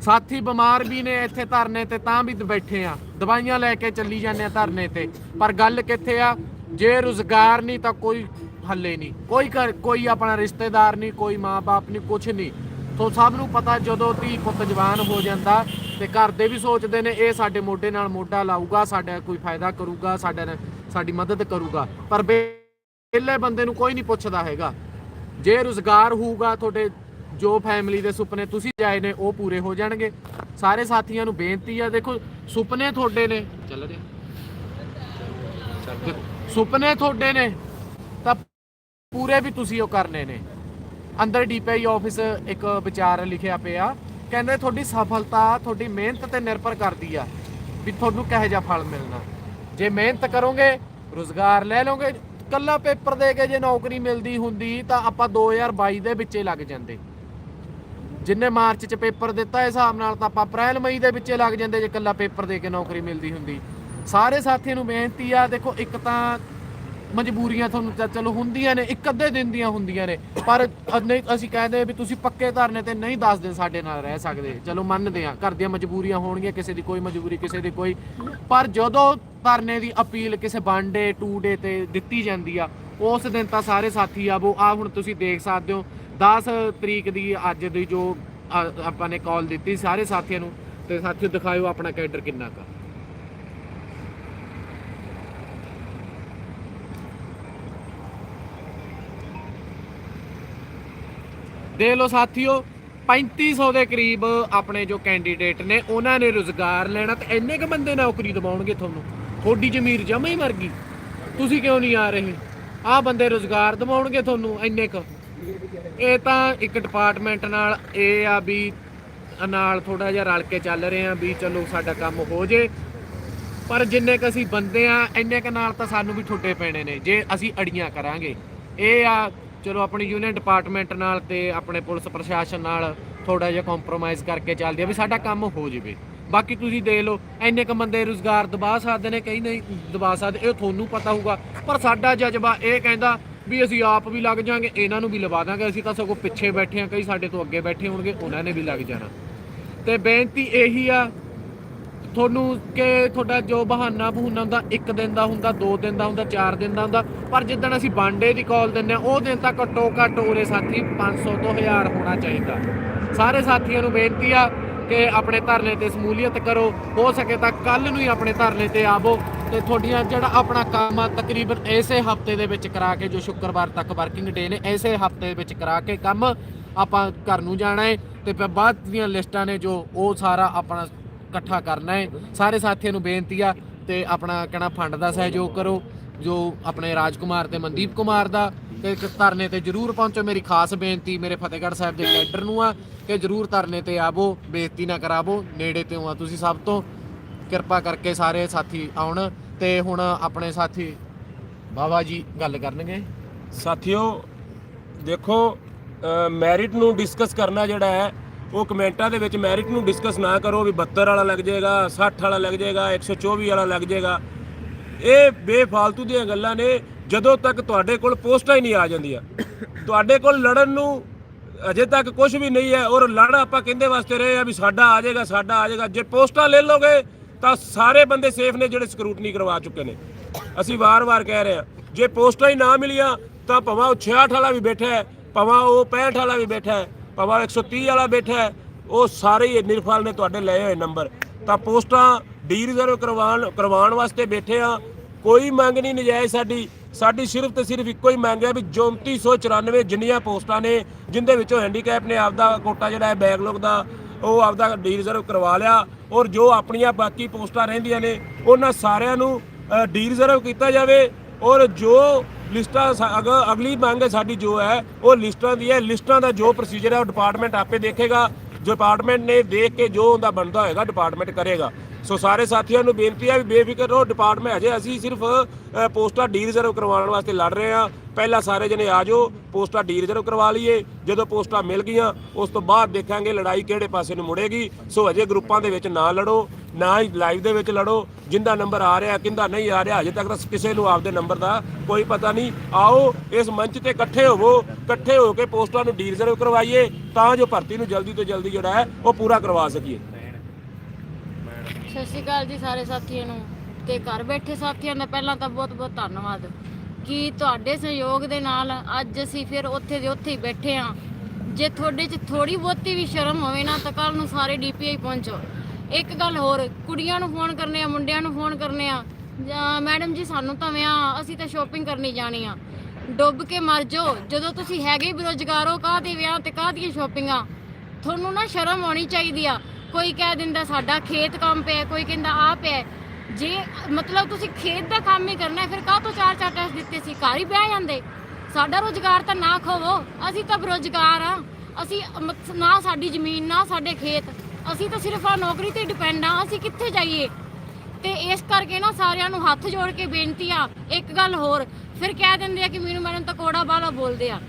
ਸਾਥੀ ਬਿਮਾਰ ਵੀ ਨੇ ਇੱਥੇ ਧਰਨੇ ਤੇ ਤਾਂ ਵੀ ਬੈਠੇ ਆ। ਦਵਾਈਆਂ ਲੈ ਕੇ ਚੱਲੀ ਜਾਂਦੇ ਆ ਧਰਨੇ ਤੇ। ਪਰ ਗੱਲ ਕਿੱਥੇ ਆ? ਜੇ ਰੁਜ਼ਗਾਰ ਨਹੀਂ ਤਾਂ ਕੋਈ ਹੱਲੇ ਨਹੀਂ। ਕੋਈ ਘਰ- ਕੋਈ ਆਪਣਾ ਰਿਸ਼ਤੇਦਾਰ ਨਹੀਂ, ਕੋਈ ਮਾਂ-ਬਾਪ ਨਹੀਂ ਕੁਝ ਨਹੀਂ। ਤੋਂ ਸਭ ਨੂੰ ਪਤਾ ਜਦੋਂ ਧੀ ਪੁੱਤ ਜਵਾਨ ਹੋ ਜਾਂਦਾ ਤੇ ਘਰ ਦੇ ਵੀ ਸੋਚਦੇ ਨੇ, ਇਹ ਸਾਡੇ ਮੋਢੇ ਨਾਲ ਮੋਢਾ ਲਾਊਗਾ, ਸਾਡਾ ਕੋਈ ਫਾਇਦਾ ਕਰੂਗਾ, ਸਾਡਾ ਨਾਲ- ਸਾਡੀ ਮਦਦ ਕਰੂਗਾ। ਪਰ ਵਿਹਲੇ ਬੰਦੇ ਨੂੰ ਕੋਈ ਨਹੀਂ ਪੁੱਛਦਾ ਹੈਗਾ। ਜੇ ਰੁਜ਼ਗਾਰ ਹੋਊਗਾ, ਤੁਹਾਡੇ ਜੋ ਫੈਮਿਲੀ ਦੇ ਸੁਪਨੇ ਤੁਸੀਂ ਜਾਏ ਨੇ, ਉਹ ਪੂਰੇ ਹੋ ਜਾਣਗੇ। ਸਾਰੇ ਸਾਥੀਆਂ ਨੂੰ ਬੇਨਤੀ ਆ, ਦੇਖੋ, ਸੁਪਨੇ ਤੁਹਾਡੇ ਨੇ। ਚੱਲ ਰਿਹਾ। ਸੁਪਨੇ ਤੁਹਾਡੇ ਨੇ, ਤਾਂ ਪੂਰੇ ਵੀ ਤੁਸੀਂ ਉਹ ਕਰਨੇ ਨੇ। ਅੰਦਰ ਡੀਪੀਆਈ ਆਫਿਸ ਇੱਕ ਵਿਚਾਰ ਲਿਖਿਆ ਪਿਆ, ਕਹਿੰਦੇ ਤੁਹਾਡੀ ਸਫਲਤਾ, ਤੁਹਾਡੀ ਮਿਹਨਤ ਤੇ ਨਿਰਭਰ ਕਰਦੀ ਆ ਵੀ ਤੁਹਾਨੂੰ ਕਿਹੋ ਜਿਹਾ ਫਲ ਮਿਲਣਾ। ਜੇ ਮਿਹਨਤ ਕਰੋਗੇ, ਰੋਜ਼ਗਾਰ ਲੈ ਲਓਗੇ, ਕੱਲਾ ਪੇਪਰ ਦੇ ਕੇ ਜੇ ਨੌਕਰੀ ਮਿਲਦੀ ਹੁੰਦੀ, ਤਾਂ ਆਪਾਂ 2022 ਦੇ ਵਿੱਚੇ ਲੱਗ ਜਾਂਦੇ। ਜਿੰਨੇ ਮਾਰਚ ਚ ਪੇਪਰ ਦਿੱਤਾ, ਇਸ ਹਿਸਾਬ ਨਾਲ ਤਾਂ ਆਪਾਂ ਅਪ੍ਰੈਲ, ਮਈ ਦੇ ਵਿੱਚੇ ਲੱਗ ਜਾਂਦੇ ਜੇ ਕੱਲਾ ਪੇਪਰ ਦੇ ਕੇ ਨੌਕਰੀ ਮਿਲਦੀ ਹੁੰਦੀ। ਸਾਰੇ ਸਾਥੀਆਂ ਨੂੰ ਬੇਨਤੀ ਆ, ਦੇਖੋ, ਇੱਕ ਤਾਂ ਮਜਬੂਰੀਆਂ ਤੁਹਾਨੂੰ ਤਾਂ ਚਲੋ ਹੁੰਦੀਆਂ ਨੇ, ਇੱਕ ਅੱਧੇ ਦਿਨ ਦੀਆਂ ਹੁੰਦੀਆਂ ਨੇ, ਪਰ ਨਹੀਂ, ਅਸੀਂ ਕਹਿੰਦੇ ਵੀ ਤੁਸੀਂ ਪੱਕੇ ਧਰਨੇ ਤੇ ਨਹੀਂ 10 ਦਿਨ ਸਾਡੇ ਨਾਲ ਰਹਿ ਸਕਦੇ। ਚਲੋ, ਮੰਨਦੇ ਆ, ਘਰ ਦੀਆਂ ਮਜਬੂਰੀਆਂ ਹੋਣਗੀਆਂ, ਕਿਸੇ ਦੀ ਕੋਈ ਮਜਬੂਰੀ, ਕਿਸੇ ਦੀ ਕੋਈ। ਪਰ ਜਦੋਂ ਧਰਨੇ ਦੀ ਅਪੀਲ ਕਿਸੇ ਵਨ ਡੇ ਟੂ ਡੇ ਤੇ ਦਿੱਤੀ ਜਾਂਦੀ ਆ, ਉਸ ਦਿਨ ਤਾਂ ਸਾਰੇ ਸਾਥੀ ਆਵੋ ਆ ਹੁਣ ਤੁਸੀਂ ਦੇਖ ਸਕਦੇ ਹੋ 10 ਤਰੀਕ ਦੀ ਅੱਜ ਦੀ ਜੋ ਆਪਾਂ ਨੇ ਕਾਲ ਦਿੱਤੀ ਸਾਰੇ ਸਾਥੀਆਂ ਨੂੰ, ਤੇ ਸਾਥੀਓ ਦਿਖਾਇਓ ਆਪਣਾ ਕੈਡਰ ਕਿੰਨਾ ਕਾ ਦੇਖ ਲਓ ਸਾਥੀਓ 3500 ਦੇ ਕਰੀਬ ਆਪਣੇ ਜੋ ਕੈਂਡੀਡੇਟ ਨੇ, ਉਹਨਾਂ ਨੇ ਰੋਜ਼ਗਾਰ ਲੈਣਾ, ਤੇ ਇੰਨੇ ਕ ਬੰਦੇ ਨੌਕਰੀ ਦਿਵਾਉਣਗੇ ਤੁਹਾਨੂੰ। ਥੋੜੀ ਜ਼ਮੀਰ ਜਮਾ ਹੀ ਮਰ ਗਈ। ਤੁਸੀਂ ਕਿਉਂ ਨਹੀਂ ਆ ਰਹੇ? ਆਹ ਬੰਦੇ ਰੋਜ਼ਗਾਰ ਦਿਵਾਉਣਗੇ ਤੁਹਾਨੂੰ ਇੰਨੇ ਕ। ਇਹ ਤਾਂ ਇੱਕ ਡਿਪਾਰਟਮੈਂਟ ਨਾਲ ਇਹ ਆ ਵੀ ਨਾਲ ਥੋੜਾ ਜਿਹਾ ਰਲ ਕੇ ਚੱਲ ਰਹੇ ਆ ਵੀ ਚਲੋ ਸਾਡਾ ਕੰਮ ਹੋ ਜੇ। ਪਰ ਜਿੰਨੇ ਕ ਅਸੀਂ ਬੰਦੇ ਆ, ਇੰਨੇ ਕ ਨਾਲ ਤਾਂ ਸਾਨੂੰ ਵੀ ਠੁੱਡੇ ਪੈਣੇ ਨੇ, ਜੇ ਅਸੀਂ ਅੜੀਆਂ ਕਰਾਂਗੇ। ਇਹ ਆ, ਚਲੋ ਆਪਣੀ ਯੂਨੀਅਨ ਡਿਪਾਰਟਮੈਂਟ ਨਾਲ ਤੇ ਆਪਣੇ ਪੁਲਿਸ ਪ੍ਰਸ਼ਾਸਨ ਨਾਲ ਥੋੜਾ ਜਿਹਾ ਕੰਪਰੋਮਾਈਜ਼ ਕਰਕੇ ਚੱਲਦੇ ਆ ਵੀ ਸਾਡਾ ਕੰਮ ਹੋ ਜਾਵੇ। ਬਾਕੀ ਤੁਸੀਂ ਦੇਖ ਲਓ, ਇੰਨੇ ਕ ਬੰਦੇ ਰੁਜ਼ਗਾਰ ਦਬਾ ਸਕਦੇ ਨੇ, ਕਈ ਨਹੀਂ ਦਬਾ ਸਕਦੇ, ਇਹ ਤੁਹਾਨੂੰ ਪਤਾ ਹੋਊਗਾ। ਪਰ ਸਾਡਾ ਜਜ਼ਬਾ ਇਹ ਕਹਿੰਦਾ ਵੀ ਅਸੀਂ ਆਪ ਵੀ ਲੱਗ ਜਾਾਂਗੇ ਇਹਨਾਂ ਨੂੰ ਵੀ ਲਵਾ ਦਾਂਗੇ, ਅਸੀਂ ਤਾਂ ਸਗੋਂ ਪਿੱਛੇ ਬੈਠੇ ਆ ਕਈ ਸਾਡੇ ਤੋਂ ਅੱਗੇ ਬੈਠੇ ਹੋਣਗੇ, ਉਹਨਾਂ ਨੇ ਵੀ ਲੱਗ ਜਾਣਾ। ਤੇ ਬੇਨਤੀ ਇਹੀ ਆ, ਤੁਹਾਨੂੰ ਕਿ ਤੁਹਾਡਾ ਜੋ ਬਹਾਨਾ ਬਹੂਨਾ ਹੁੰਦਾ, ਇੱਕ ਦਿਨ ਦਾ ਹੁੰਦਾ, ਦੋ ਦਿਨ ਦਾ ਹੁੰਦਾ, ਚਾਰ ਦਿਨ ਦਾ ਹੁੰਦਾ, ਪਰ ਜਿੱਦਣ ਅਸੀਂ ਬਾਂਡੇ ਦੀ ਕਾਲ ਦਿੰਨੇ ਆ ਉਹ ਦਿਨ ਤਾਂ ਘੱਟੋ ਘੱਟ ਉਰੇ ਸਾਥੀ 500 ਤੋਂ 1000 ਹੋਣਾ ਚਾਹੀਦਾ। ਸਾਰੇ ਸਾਥੀਆਂ ਨੂੰ ਬੇਨਤੀ ਆ ਕਿ ਆਪਣੇ ਧਰਨੇ ਤੇ ਸਮੂਲੀਅਤ ਕਰੋ, ਹੋ ਸਕੇ ਤਾਂ ਕੱਲ ਨੂੰ ਹੀ ਆਪਣੇ ਧਰਨੇ ਤੇ ਆਵੋ। ਤੇ ਤੁਹਾਡੀਆਂ ਜਿਹੜਾ ਆਪਣਾ ਕੰਮ ਆ, ਤਕਰੀਬਨ ਇਸੇ ਹਫ਼ਤੇ ਦੇ ਵਿੱਚ ਕਰਾ ਕੇ, ਜੋ ਸ਼ੁੱਕਰਵਾਰ ਤੱਕ ਵਰਕਿੰਗ ਡੇ ਨੇ, ਇਸੇ ਹਫ਼ਤੇ ਦੇ ਵਿੱਚ ਕਰਾ ਕੇ ਕੰਮ ਆਪਾਂ ਘਰ ਨੂੰ ਜਾਣਾ ਹੈ ਤੇ ਫਿਰ ਬਾਅਦ ਦੀਆਂ ਲਿਸਟਾਂ ਨੇ ਜੋ ਉਹ ਸਾਰਾ ਆਪਣਾ ਇਕੱਠਾ ਕਰਨਾ ਹੈ ਸਾਰੇ ਸਾਥੀਆਂ ਨੂੰ ਬੇਨਤੀ ਆ ਤੇ ਆਪਣਾ ਕਹਿਣਾ ਫੰਡ ਦਾ ਸਹਿਯੋਗ ਕਰੋ, ਜੋ ਆਪਣੇ ਰਾਜਕੁਮਾਰ ਤੇ ਮਨਦੀਪ ਕੁਮਾਰ ਦਾ, ਤੇ ਧਰਨੇ ਤੇ ਜਰੂਰ ਪਹੁੰਚੋ। ਮੇਰੀ ਖਾਸ ਬੇਨਤੀ ਮੇਰੇ ਫਤਿਹਗੜ੍ਹ ਸਾਹਿਬ ਦੇ ਕੈਡਰ ਨੂੰ ਆ ਕਿ ਜਰੂਰ ਧਰਨੇ ਤੇ ਆਵੋ, ਬੇਇੱਜ਼ਤੀ ਨਾ ਕਰਾਵੋ। ਨੇੜੇ ਤੇ ਆ ਤੁਸੀਂ ਸਭ ਤੋਂ। ਕਿਰਪਾ ਕਰਕੇ ਸਾਰੇ ਸਾਥੀ ਆਉਣ ਤੇ ਹੁਣ ਆਪਣੇ ਸਾਥੀ ਬਾਬਾ ਜੀ ਗੱਲ ਕਰਨਗੇ। ਸਾਥੀਓ, ਦੇਖੋ ਮੈਰਿਟ ਨੂੰ ਡਿਸਕਸ ਕਰਨਾ ਜਿਹੜਾ ਹੈ, ਉਹ ਕਮੈਂਟਾਂ ਦੇ ਵਿੱਚ ਮੈਰਿਟ ਨੂੰ ਡਿਸਕਸ ਨਾ ਕਰੋ ਵੀ 72 ਵਾਲਾ ਲੱਗ ਜਾਏਗਾ 60 ਵਾਲਾ ਲੱਗ ਜਾਏਗਾ 124 ਵਾਲਾ ਲੱਗ ਜਾਏਗਾ। ਇਹ ਬੇਫਾਲਤੂ ਦੀਆਂ ਗੱਲਾਂ ਨੇ, ਜਦੋਂ ਤੱਕ ਤੁਹਾਡੇ ਕੋਲ ਪੋਸਟਾਂ ਹੀ ਨਹੀਂ ਆ ਜਾਂਦੀਆਂ। ਤੁਹਾਡੇ ਕੋਲ ਲੜਨ ਨੂੰ ਅਜੇ ਤੱਕ ਕੁਝ ਵੀ ਨਹੀਂ ਹੈ, ਔਰ ਲੜ ਆਪਾਂ ਕਹਿੰਦੇ ਵਾਸਤੇ ਰਹੇ ਆ ਵੀ ਸਾਡਾ ਆ ਜਾਏਗਾ, ਸਾਡਾ ਆ ਜਾਏਗਾ। ਜੇ ਪੋਸਟਾਂ ਲੈ ਲੋਗੇ ਤਾਂ ਸਾਰੇ ਬੰਦੇ ਸੇਫ ਨੇ ਜਿਹੜੇ ਸਕਰੂਟਨੀ ਕਰਵਾ ਚੁੱਕੇ ਨੇ। ਅਸੀਂ ਵਾਰ-ਵਾਰ ਕਹਿ ਰਹੇ ਹਾਂ, ਜੇ ਪੋਸਟਾਂ ਹੀ ਨਾ ਮਿਲੀਆਂ, ਤਾਂ ਭਾਵੇਂ ਉਹ 66 ਵਾਲਾ ਵੀ ਬੈਠਾ ਹੈ, ਭਾਵੇਂ ਉਹ 65 ਵਾਲਾ ਵੀ ਬੈਠਾ ਹੈ, ਭਾਵੇਂ ਉਹ 130 ਵਾਲਾ ਬੈਠਾ ਹੈ, ਉਹ ਸਾਰੇ ਹੀ ਨਿਰਫਲ ਨੇ ਤੁਹਾਡੇ ਲਏ ਹੋਏ ਨੰਬਰ ਤਾਂ ਪੋਸਟਾਂ ਡੀ ਰਿਜ਼ਰਵ ਕਰਵਾਉਣ ਕਰਵਾਉਣ ਵਾਸਤੇ ਬੈਠੇ ਆ ਕੋਈ ਮੰਗ ਨਹੀਂ, ਨਜਾਇਜ਼ ਸਾਡੀ ਸਾਡੀ ਸਿਰਫ ਤੇ ਸਿਰਫ ਇੱਕੋ ਹੀ ਮੰਗ ਹੈ ਵੀ 3494 ਜਿੰਨੀਆਂ ਪੋਸਟਾਂ ਨੇ, ਜਿੰਦੇ ਵਿੱਚੋਂ ਹੈਂਡੀਕੈਪ ਨੇ ਆਪਦਾ ਕੋਟਾ ਜਿਹੜਾ ਹੈ ਬੈਕਲੌਗ ਦਾ ਉਹ ਆਪਦਾ ਡੀਰੀਜ਼ਰਵ ਕਰਵਾ ਲਿਆ ਔਰ ਜੋ ਆਪਣੀਆਂ ਬਾਕੀ ਪੋਸਟਾਂ ਰਹਿੰਦੀਆਂ ਨੇ, ਉਹਨਾਂ ਸਾਰਿਆਂ ਨੂੰ ਡੀ ਰਿਜ਼ਰਵ ਕੀਤਾ ਜਾਵੇ ਔਰ ਜੋ ਲਿਸਟਾਂ ਸਾ- ਅਗਲੀ ਮੰਗ ਸਾਡੀ ਜੋ ਹੈ, ਉਹ ਲਿਸਟਾਂ ਦੀ ਹੈ। ਲਿਸਟਾਂ ਦਾ ਜੋ ਪ੍ਰੋਸੀਜਰ ਹੈ, ਉਹ ਡਿਪਾਰਟਮੈਂਟ ਆਪੇ ਦੇਖੇਗਾ। ਜੋ ਡਿਪਾਰਟਮੈਂਟ ਨੇ ਦੇਖ ਕੇ ਜੋ ਉਹਦਾ ਬਣਦਾ ਹੋਏਗਾ ਡਿਪਾਰਟਮੈਂਟ ਕਰੇਗਾ। ਸੋ ਸਾਰੇ ਸਾਥੀਆਂ ਨੂੰ ਬੇਨਤੀ ਹੈ ਵੀ ਬੇਫਿਕਰ ਰਹੋ ਡਿਪਾਰਟਮੈਂਟ ਅਜੇ ਅਸੀਂ ਸਿਰਫ ਅ, ਪੋਸਟਾਂ ਡੀ ਰਿਜ਼ਰਵ ਕਰਵਾਉਣ ਵਾਸਤੇ ਲੜ ਰਹੇ ਹਾਂ। ਪਹਿਲਾਂ ਸਾਰੇ ਜਣੇ ਆ ਜਾਓ ਪੋਸਟਾਂ ਡੀ ਰਿਜ਼ਰਵ ਕਰਵਾ ਲਈਏ। ਜਦੋਂ ਪੋਸਟਾਂ ਮਿਲ ਗਈਆਂ ਉਸ ਤੋਂ ਬਾਅਦ ਦੇਖਾਂਗੇ ਲੜਾਈ ਕਿਹੜੇ ਪਾਸੇ ਨੂੰ ਮੁੜੇਗੀ। ਸੋ ਅਜੇ ਗਰੁੱਪਾਂ ਦੇ ਵਿੱਚ ਨਾ ਲੜੋ ਨਾ ਹੀ ਲਾਈਵ ਦੇ ਵਿੱਚ ਲੜੋ। ਜਿੰਦਾ ਨੰਬਰ ਆ ਰਿਹਾ ਕਿੰਦਾ ਨਹੀਂ ਆ ਰਿਹਾ ਅਜੇ ਤੱਕ ਤਾਂ ਕਿਸੇ ਨੂੰ ਆਪਦੇ ਨੰਬਰ ਦਾ ਕੋਈ ਪਤਾ ਨਹੀਂ। ਆਓ ਇਸ ਮੰਚ ਤੇ ਇਕੱਠੇ ਹੋਵੋ ਇਕੱਠੇ ਹੋ ਕੇ ਪੋਸਟਾਂ ਨੂੰ ਡੀ ਰਿਜ਼ਰਵ ਕਰਵਾਈਏ ਤਾਂ ਜੋ ਭਰਤੀ ਨੂੰ ਜਲਦੀ ਤੋਂ ਜਲਦੀ ਜਿਹੜਾ ਹੈ ਉਹ ਪੂਰਾ ਕਰਵਾ ਸਕੀਏ। ਸਤਿ ਸ਼੍ਰੀ ਅਕਾਲ ਜੀ ਸਾਰੇ ਸਾਥੀਆਂ ਨੂੰ ਤੇ ਘਰ ਬੈਠੇ ਸਾਥੀਆਂ ਦਾ ਪਹਿਲਾਂ ਤਾਂ ਬਹੁਤ ਬਹੁਤ ਧੰਨਵਾਦ। ਕਿ ਤੁਹਾਡੇ ਸਹਿਯੋਗ ਦੇ ਨਾਲ ਅੱਜ ਅਸੀਂ ਫਿਰ ਉੱਥੇ ਦੇ ਉੱਥੇ ਹੀ ਬੈਠੇ ਆ ਜੇ ਤੁਹਾਡੇ 'ਚ ਥੋੜੀ ਬਹੁਤੀ ਵੀ ਸ਼ਰਮ ਹੋਵੇ ਨਾ ਤਾਂ ਕੱਲ ਨੂੰ ਸਾਰੇ ਡੀਪੀਆਈ ਪਹੁੰਚੋ। ਇੱਕ ਗੱਲ ਹੋਰ, ਕੁੜੀਆਂ ਨੂੰ ਫੋਨ ਕਰਨੇ ਆ, ਮੁੰਡਿਆਂ ਨੂੰ ਫੋਨ ਕਰਨੇ ਆ। ਜਾਂ ਮੈਡਮ ਜੀ ਸਾਨੂੰ ਤਾਂ ਵਿਆਹ, ਅਸੀਂ ਤਾਂ ਸ਼ਾਪਿੰਗ ਕਰਨੀ ਜਾਣੀ ਆ। ਡੁੱਬ ਕੇ ਮਰ ਜਾਓ, ਜਦੋਂ ਤੁਸੀਂ ਹੈਗੇ ਬੇਰੁਜ਼ਗਾਰ ਹੋ, ਕਾਹਦੇ ਵਿਆਹ ਤੇ ਕਾਹਦੀਆਂ ਸ਼ਾਪਿੰਗਾਂ? ਤੁਹਾਨੂੰ ਨਾ ਸ਼ਰਮ ਆਉਣੀ ਚਾਹੀਦੀ ਆ। ਕੋਈ ਕਹਿ ਦਿੰਦਾ ਸਾਡਾ ਖੇਤ ਕੰਮ ਪਿਆ ਕੋਈ ਕਹਿੰਦਾ ਆ ਪਿਆ। ਜੇ ਮਤਲਬ ਤੁਸੀਂ ਖੇਤ ਦਾ ਕੰਮ ਹੀ ਕਰਨਾ ਹੈ, ਫਿਰ ਕਾਹ ਤੋਂ ਚਾਰ ਚਾਰ ਟੈਸਟ ਦਿੱਤੇ ਸੀ? ਘਰ ਹੀ ਬਹਿ ਜਾਂਦੇ। ਸਾਡਾ ਰੋਜ਼ਗਾਰ ਤਾਂ ਨਾ ਖੋਵੋ। ਅਸੀਂ ਤਾਂ ਬੇਰੁਜ਼ਗਾਰ ਆ ਅਸੀਂ ਨਾ ਸਾਡੀ ਜ਼ਮੀਨ ਨਾ ਸਾਡੇ ਖੇਤ। ਅਸੀਂ ਤਾਂ ਸਿਰਫ ਆ ਨੌਕਰੀ ਤੇ ਡਿਪੈਂਡ ਆ ਅਸੀਂ ਕਿੱਥੇ ਜਾਈਏ? ਤੇ ਇਸ ਕਰਕੇ ਨਾ ਸਾਰਿਆਂ ਨੂੰ ਹੱਥ ਜੋੜ ਕੇ ਬੇਨਤੀ ਆ ਇੱਕ ਗੱਲ ਹੋਰ। ਫਿਰ ਕਹਿ ਦਿੰਦੇ ਆ ਕਿ ਮੈਨੂੰ ਮੈਡਮ ਤਾਂ ਕੋੜਾ ਬਾਲਾ ਬੋਲਦੇ ਆ।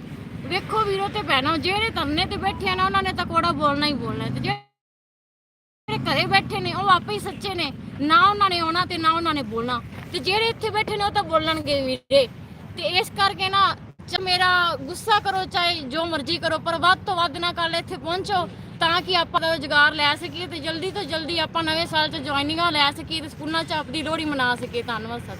ਵੇਖੋ ਵੀਰੋ ਤੇ ਭੈਣੋ ਜਿਹੜੇ ਧਰਨੇ ਤੇ ਬੈਠੇ ਆ ਨਾ ਉਹਨਾਂ ਨੇ ਤਾਂ ਕੋੜਾ ਬੋਲਣਾ ਹੀ ਬੋਲਣਾ ਤੇ ਜਿਹੜੇ ਘਰੇ ਬੈਠੇ ਨੇ ਉਹ ਆਪੇ ਹੀ ਸੱਚੇ ਨੇ। ਨਾ ਉਹਨਾਂ ਨੇ ਆਉਣਾ ਤੇ ਨਾ ਉਹਨਾਂ ਨੇ ਬੋਲਣਾ। ਤੇ ਜਿਹੜੇ ਇੱਥੇ ਬੈਠੇ ਨੇ ਉਹ ਤਾਂ ਬੋਲਣਗੇ ਵੀਰੇ। ਤੇ ਇਸ ਕਰਕੇ ਨਾ ਚ ਮੇਰਾ ਗੁੱਸਾ ਕਰੋ, ਚਾਹੇ ਜੋ ਮਰਜ਼ੀ ਕਰੋ, ਪਰ ਵੱਧ ਤੋਂ ਵੱਧ ਨਾ ਕੱਲ ਇੱਥੇ ਪਹੁੰਚੋ, ਤਾਂ ਕਿ ਆਪਾਂ ਰੋਜ਼ਗਾਰ ਲੈ ਸਕੀਏ ਤੇ ਜਲਦੀ ਤੋਂ ਜਲਦੀ ਆਪਾਂ ਨਵੇਂ ਸਾਲ 'ਚ ਜੁਆਇਨਿੰਗਾਂ ਲੈ ਸਕੀਏ ਤੇ ਸਕੂਲਾਂ 'ਚ ਆਪਣੀ ਲੋਹੜੀ ਮਨਾ ਸਕੀਏ। ਧੰਨਵਾਦ ਸਰ।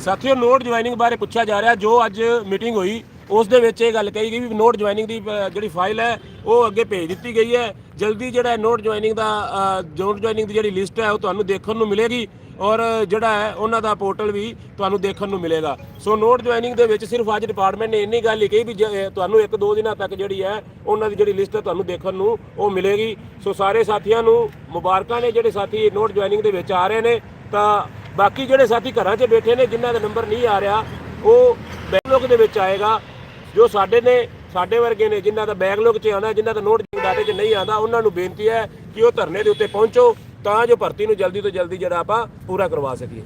ਸਾਥੀਓ ਨੋਟ ਜੁਆਇਨਿੰਗ ਬਾਰੇ ਪੁੱਛਿਆ ਜਾ ਰਿਹਾ, ਜੋ ਅੱਜ ਮੀਟਿੰਗ ਹੋਈ ਉਸ ਦੇ ਵਿੱਚ ਇਹ ਗੱਲ ਕਹੀ ਗਈ ਵੀ ਨੋਟ ਜੁਆਇਨਿੰਗ ਦੀ ਅ, ਜਿਹੜੀ ਫਾਈਲ ਹੈ ਉਹ ਅੱਗੇ ਭੇਜ ਦਿੱਤੀ ਗਈ ਹੈ। ਜਲਦੀ ਜਿਹੜਾ ਨੋਟ ਜੁਆਇਨਿੰਗ ਦਾ ਨੋਟ ਜੁਆਇਨਿੰਗ ਦੀ ਜਿਹੜੀ ਲਿਸਟ ਹੈ ਉਹ ਤੁਹਾਨੂੰ ਦੇਖਣ ਨੂੰ ਮਿਲੇਗੀ ਔਰ ਜਿਹੜਾ ਹੈ ਉਹਨਾਂ ਦਾ ਪੋਰਟਲ ਵੀ ਤੁਹਾਨੂੰ ਦੇਖਣ ਨੂੰ ਮਿਲੇਗਾ। ਸੋ ਨੋਟ ਜੁਆਇਨਿੰਗ ਦੇ ਵਿੱਚ ਸਿਰਫ ਅੱਜ ਡਿਪਾਰਟਮੈਂਟ ਨੇ ਇੰਨੀ ਗੱਲ ਹੀ ਕਹੀ ਵੀ ਜ- ਅ, ਤੁਹਾਨੂੰ ਇੱਕ ਦੋ ਦਿਨਾਂ ਤੱਕ ਜਿਹੜੀ ਹੈ ਉਹਨਾਂ ਦੀ ਜਿਹੜੀ ਲਿਸਟ ਹੈ ਤੁਹਾਨੂੰ ਦੇਖਣ ਨੂੰ ਉਹ ਮਿਲੇਗੀ। ਸੋ ਸਾਰੇ ਸਾਥੀਆਂ ਨੂੰ ਮੁਬਾਰਕਾਂ ਨੇ ਜਿਹੜੇ ਸਾਥੀ ਨੋਟ ਜੁਆਇਨਿੰਗ ਦੇ ਵਿੱਚ ਆ ਰਹੇ ਨੇ। ਤਾਂ ਬਾਕੀ ਜਿਹੜੇ ਸਾਥੀ ਘਰਾਂ 'ਚ ਬੈਠੇ ਨੇ ਜਿਨ੍ਹਾਂ ਦਾ ਨੰਬਰ ਨਹੀਂ ਆ ਰਿਹਾ ਉਹ ਬੈਕਲੌਗ ਦੇ ਵਿੱਚ ਆਏਗਾ। ਜੋ ਸਾਡੇ ਨੇ, ਸਾਡੇ ਵਰਗੇ ਨੇ, ਜਿਨ੍ਹਾਂ ਦਾ ਬੈਕਲੌਗ 'ਚ ਆਉਂਦਾ, ਜਿਨ੍ਹਾਂ ਦਾ ਨੋਟ ਡਾਟੇ 'ਚ ਨਹੀਂ ਆਉਂਦਾ, ਉਹਨਾਂ ਨੂੰ ਬੇਨਤੀ ਹੈ ਕਿ ਉਹ ਧਰਨੇ ਦੇ ਉੱਤੇ ਪਹੁੰਚੋ, ਤਾਂ ਜੋ ਭਰਤੀ ਨੂੰ ਜਲਦੀ ਤੋਂ ਜਲਦੀ ਜਿਹੜਾ ਆਪਾਂ ਪੂਰਾ ਕਰਵਾ ਸਕੀਏ।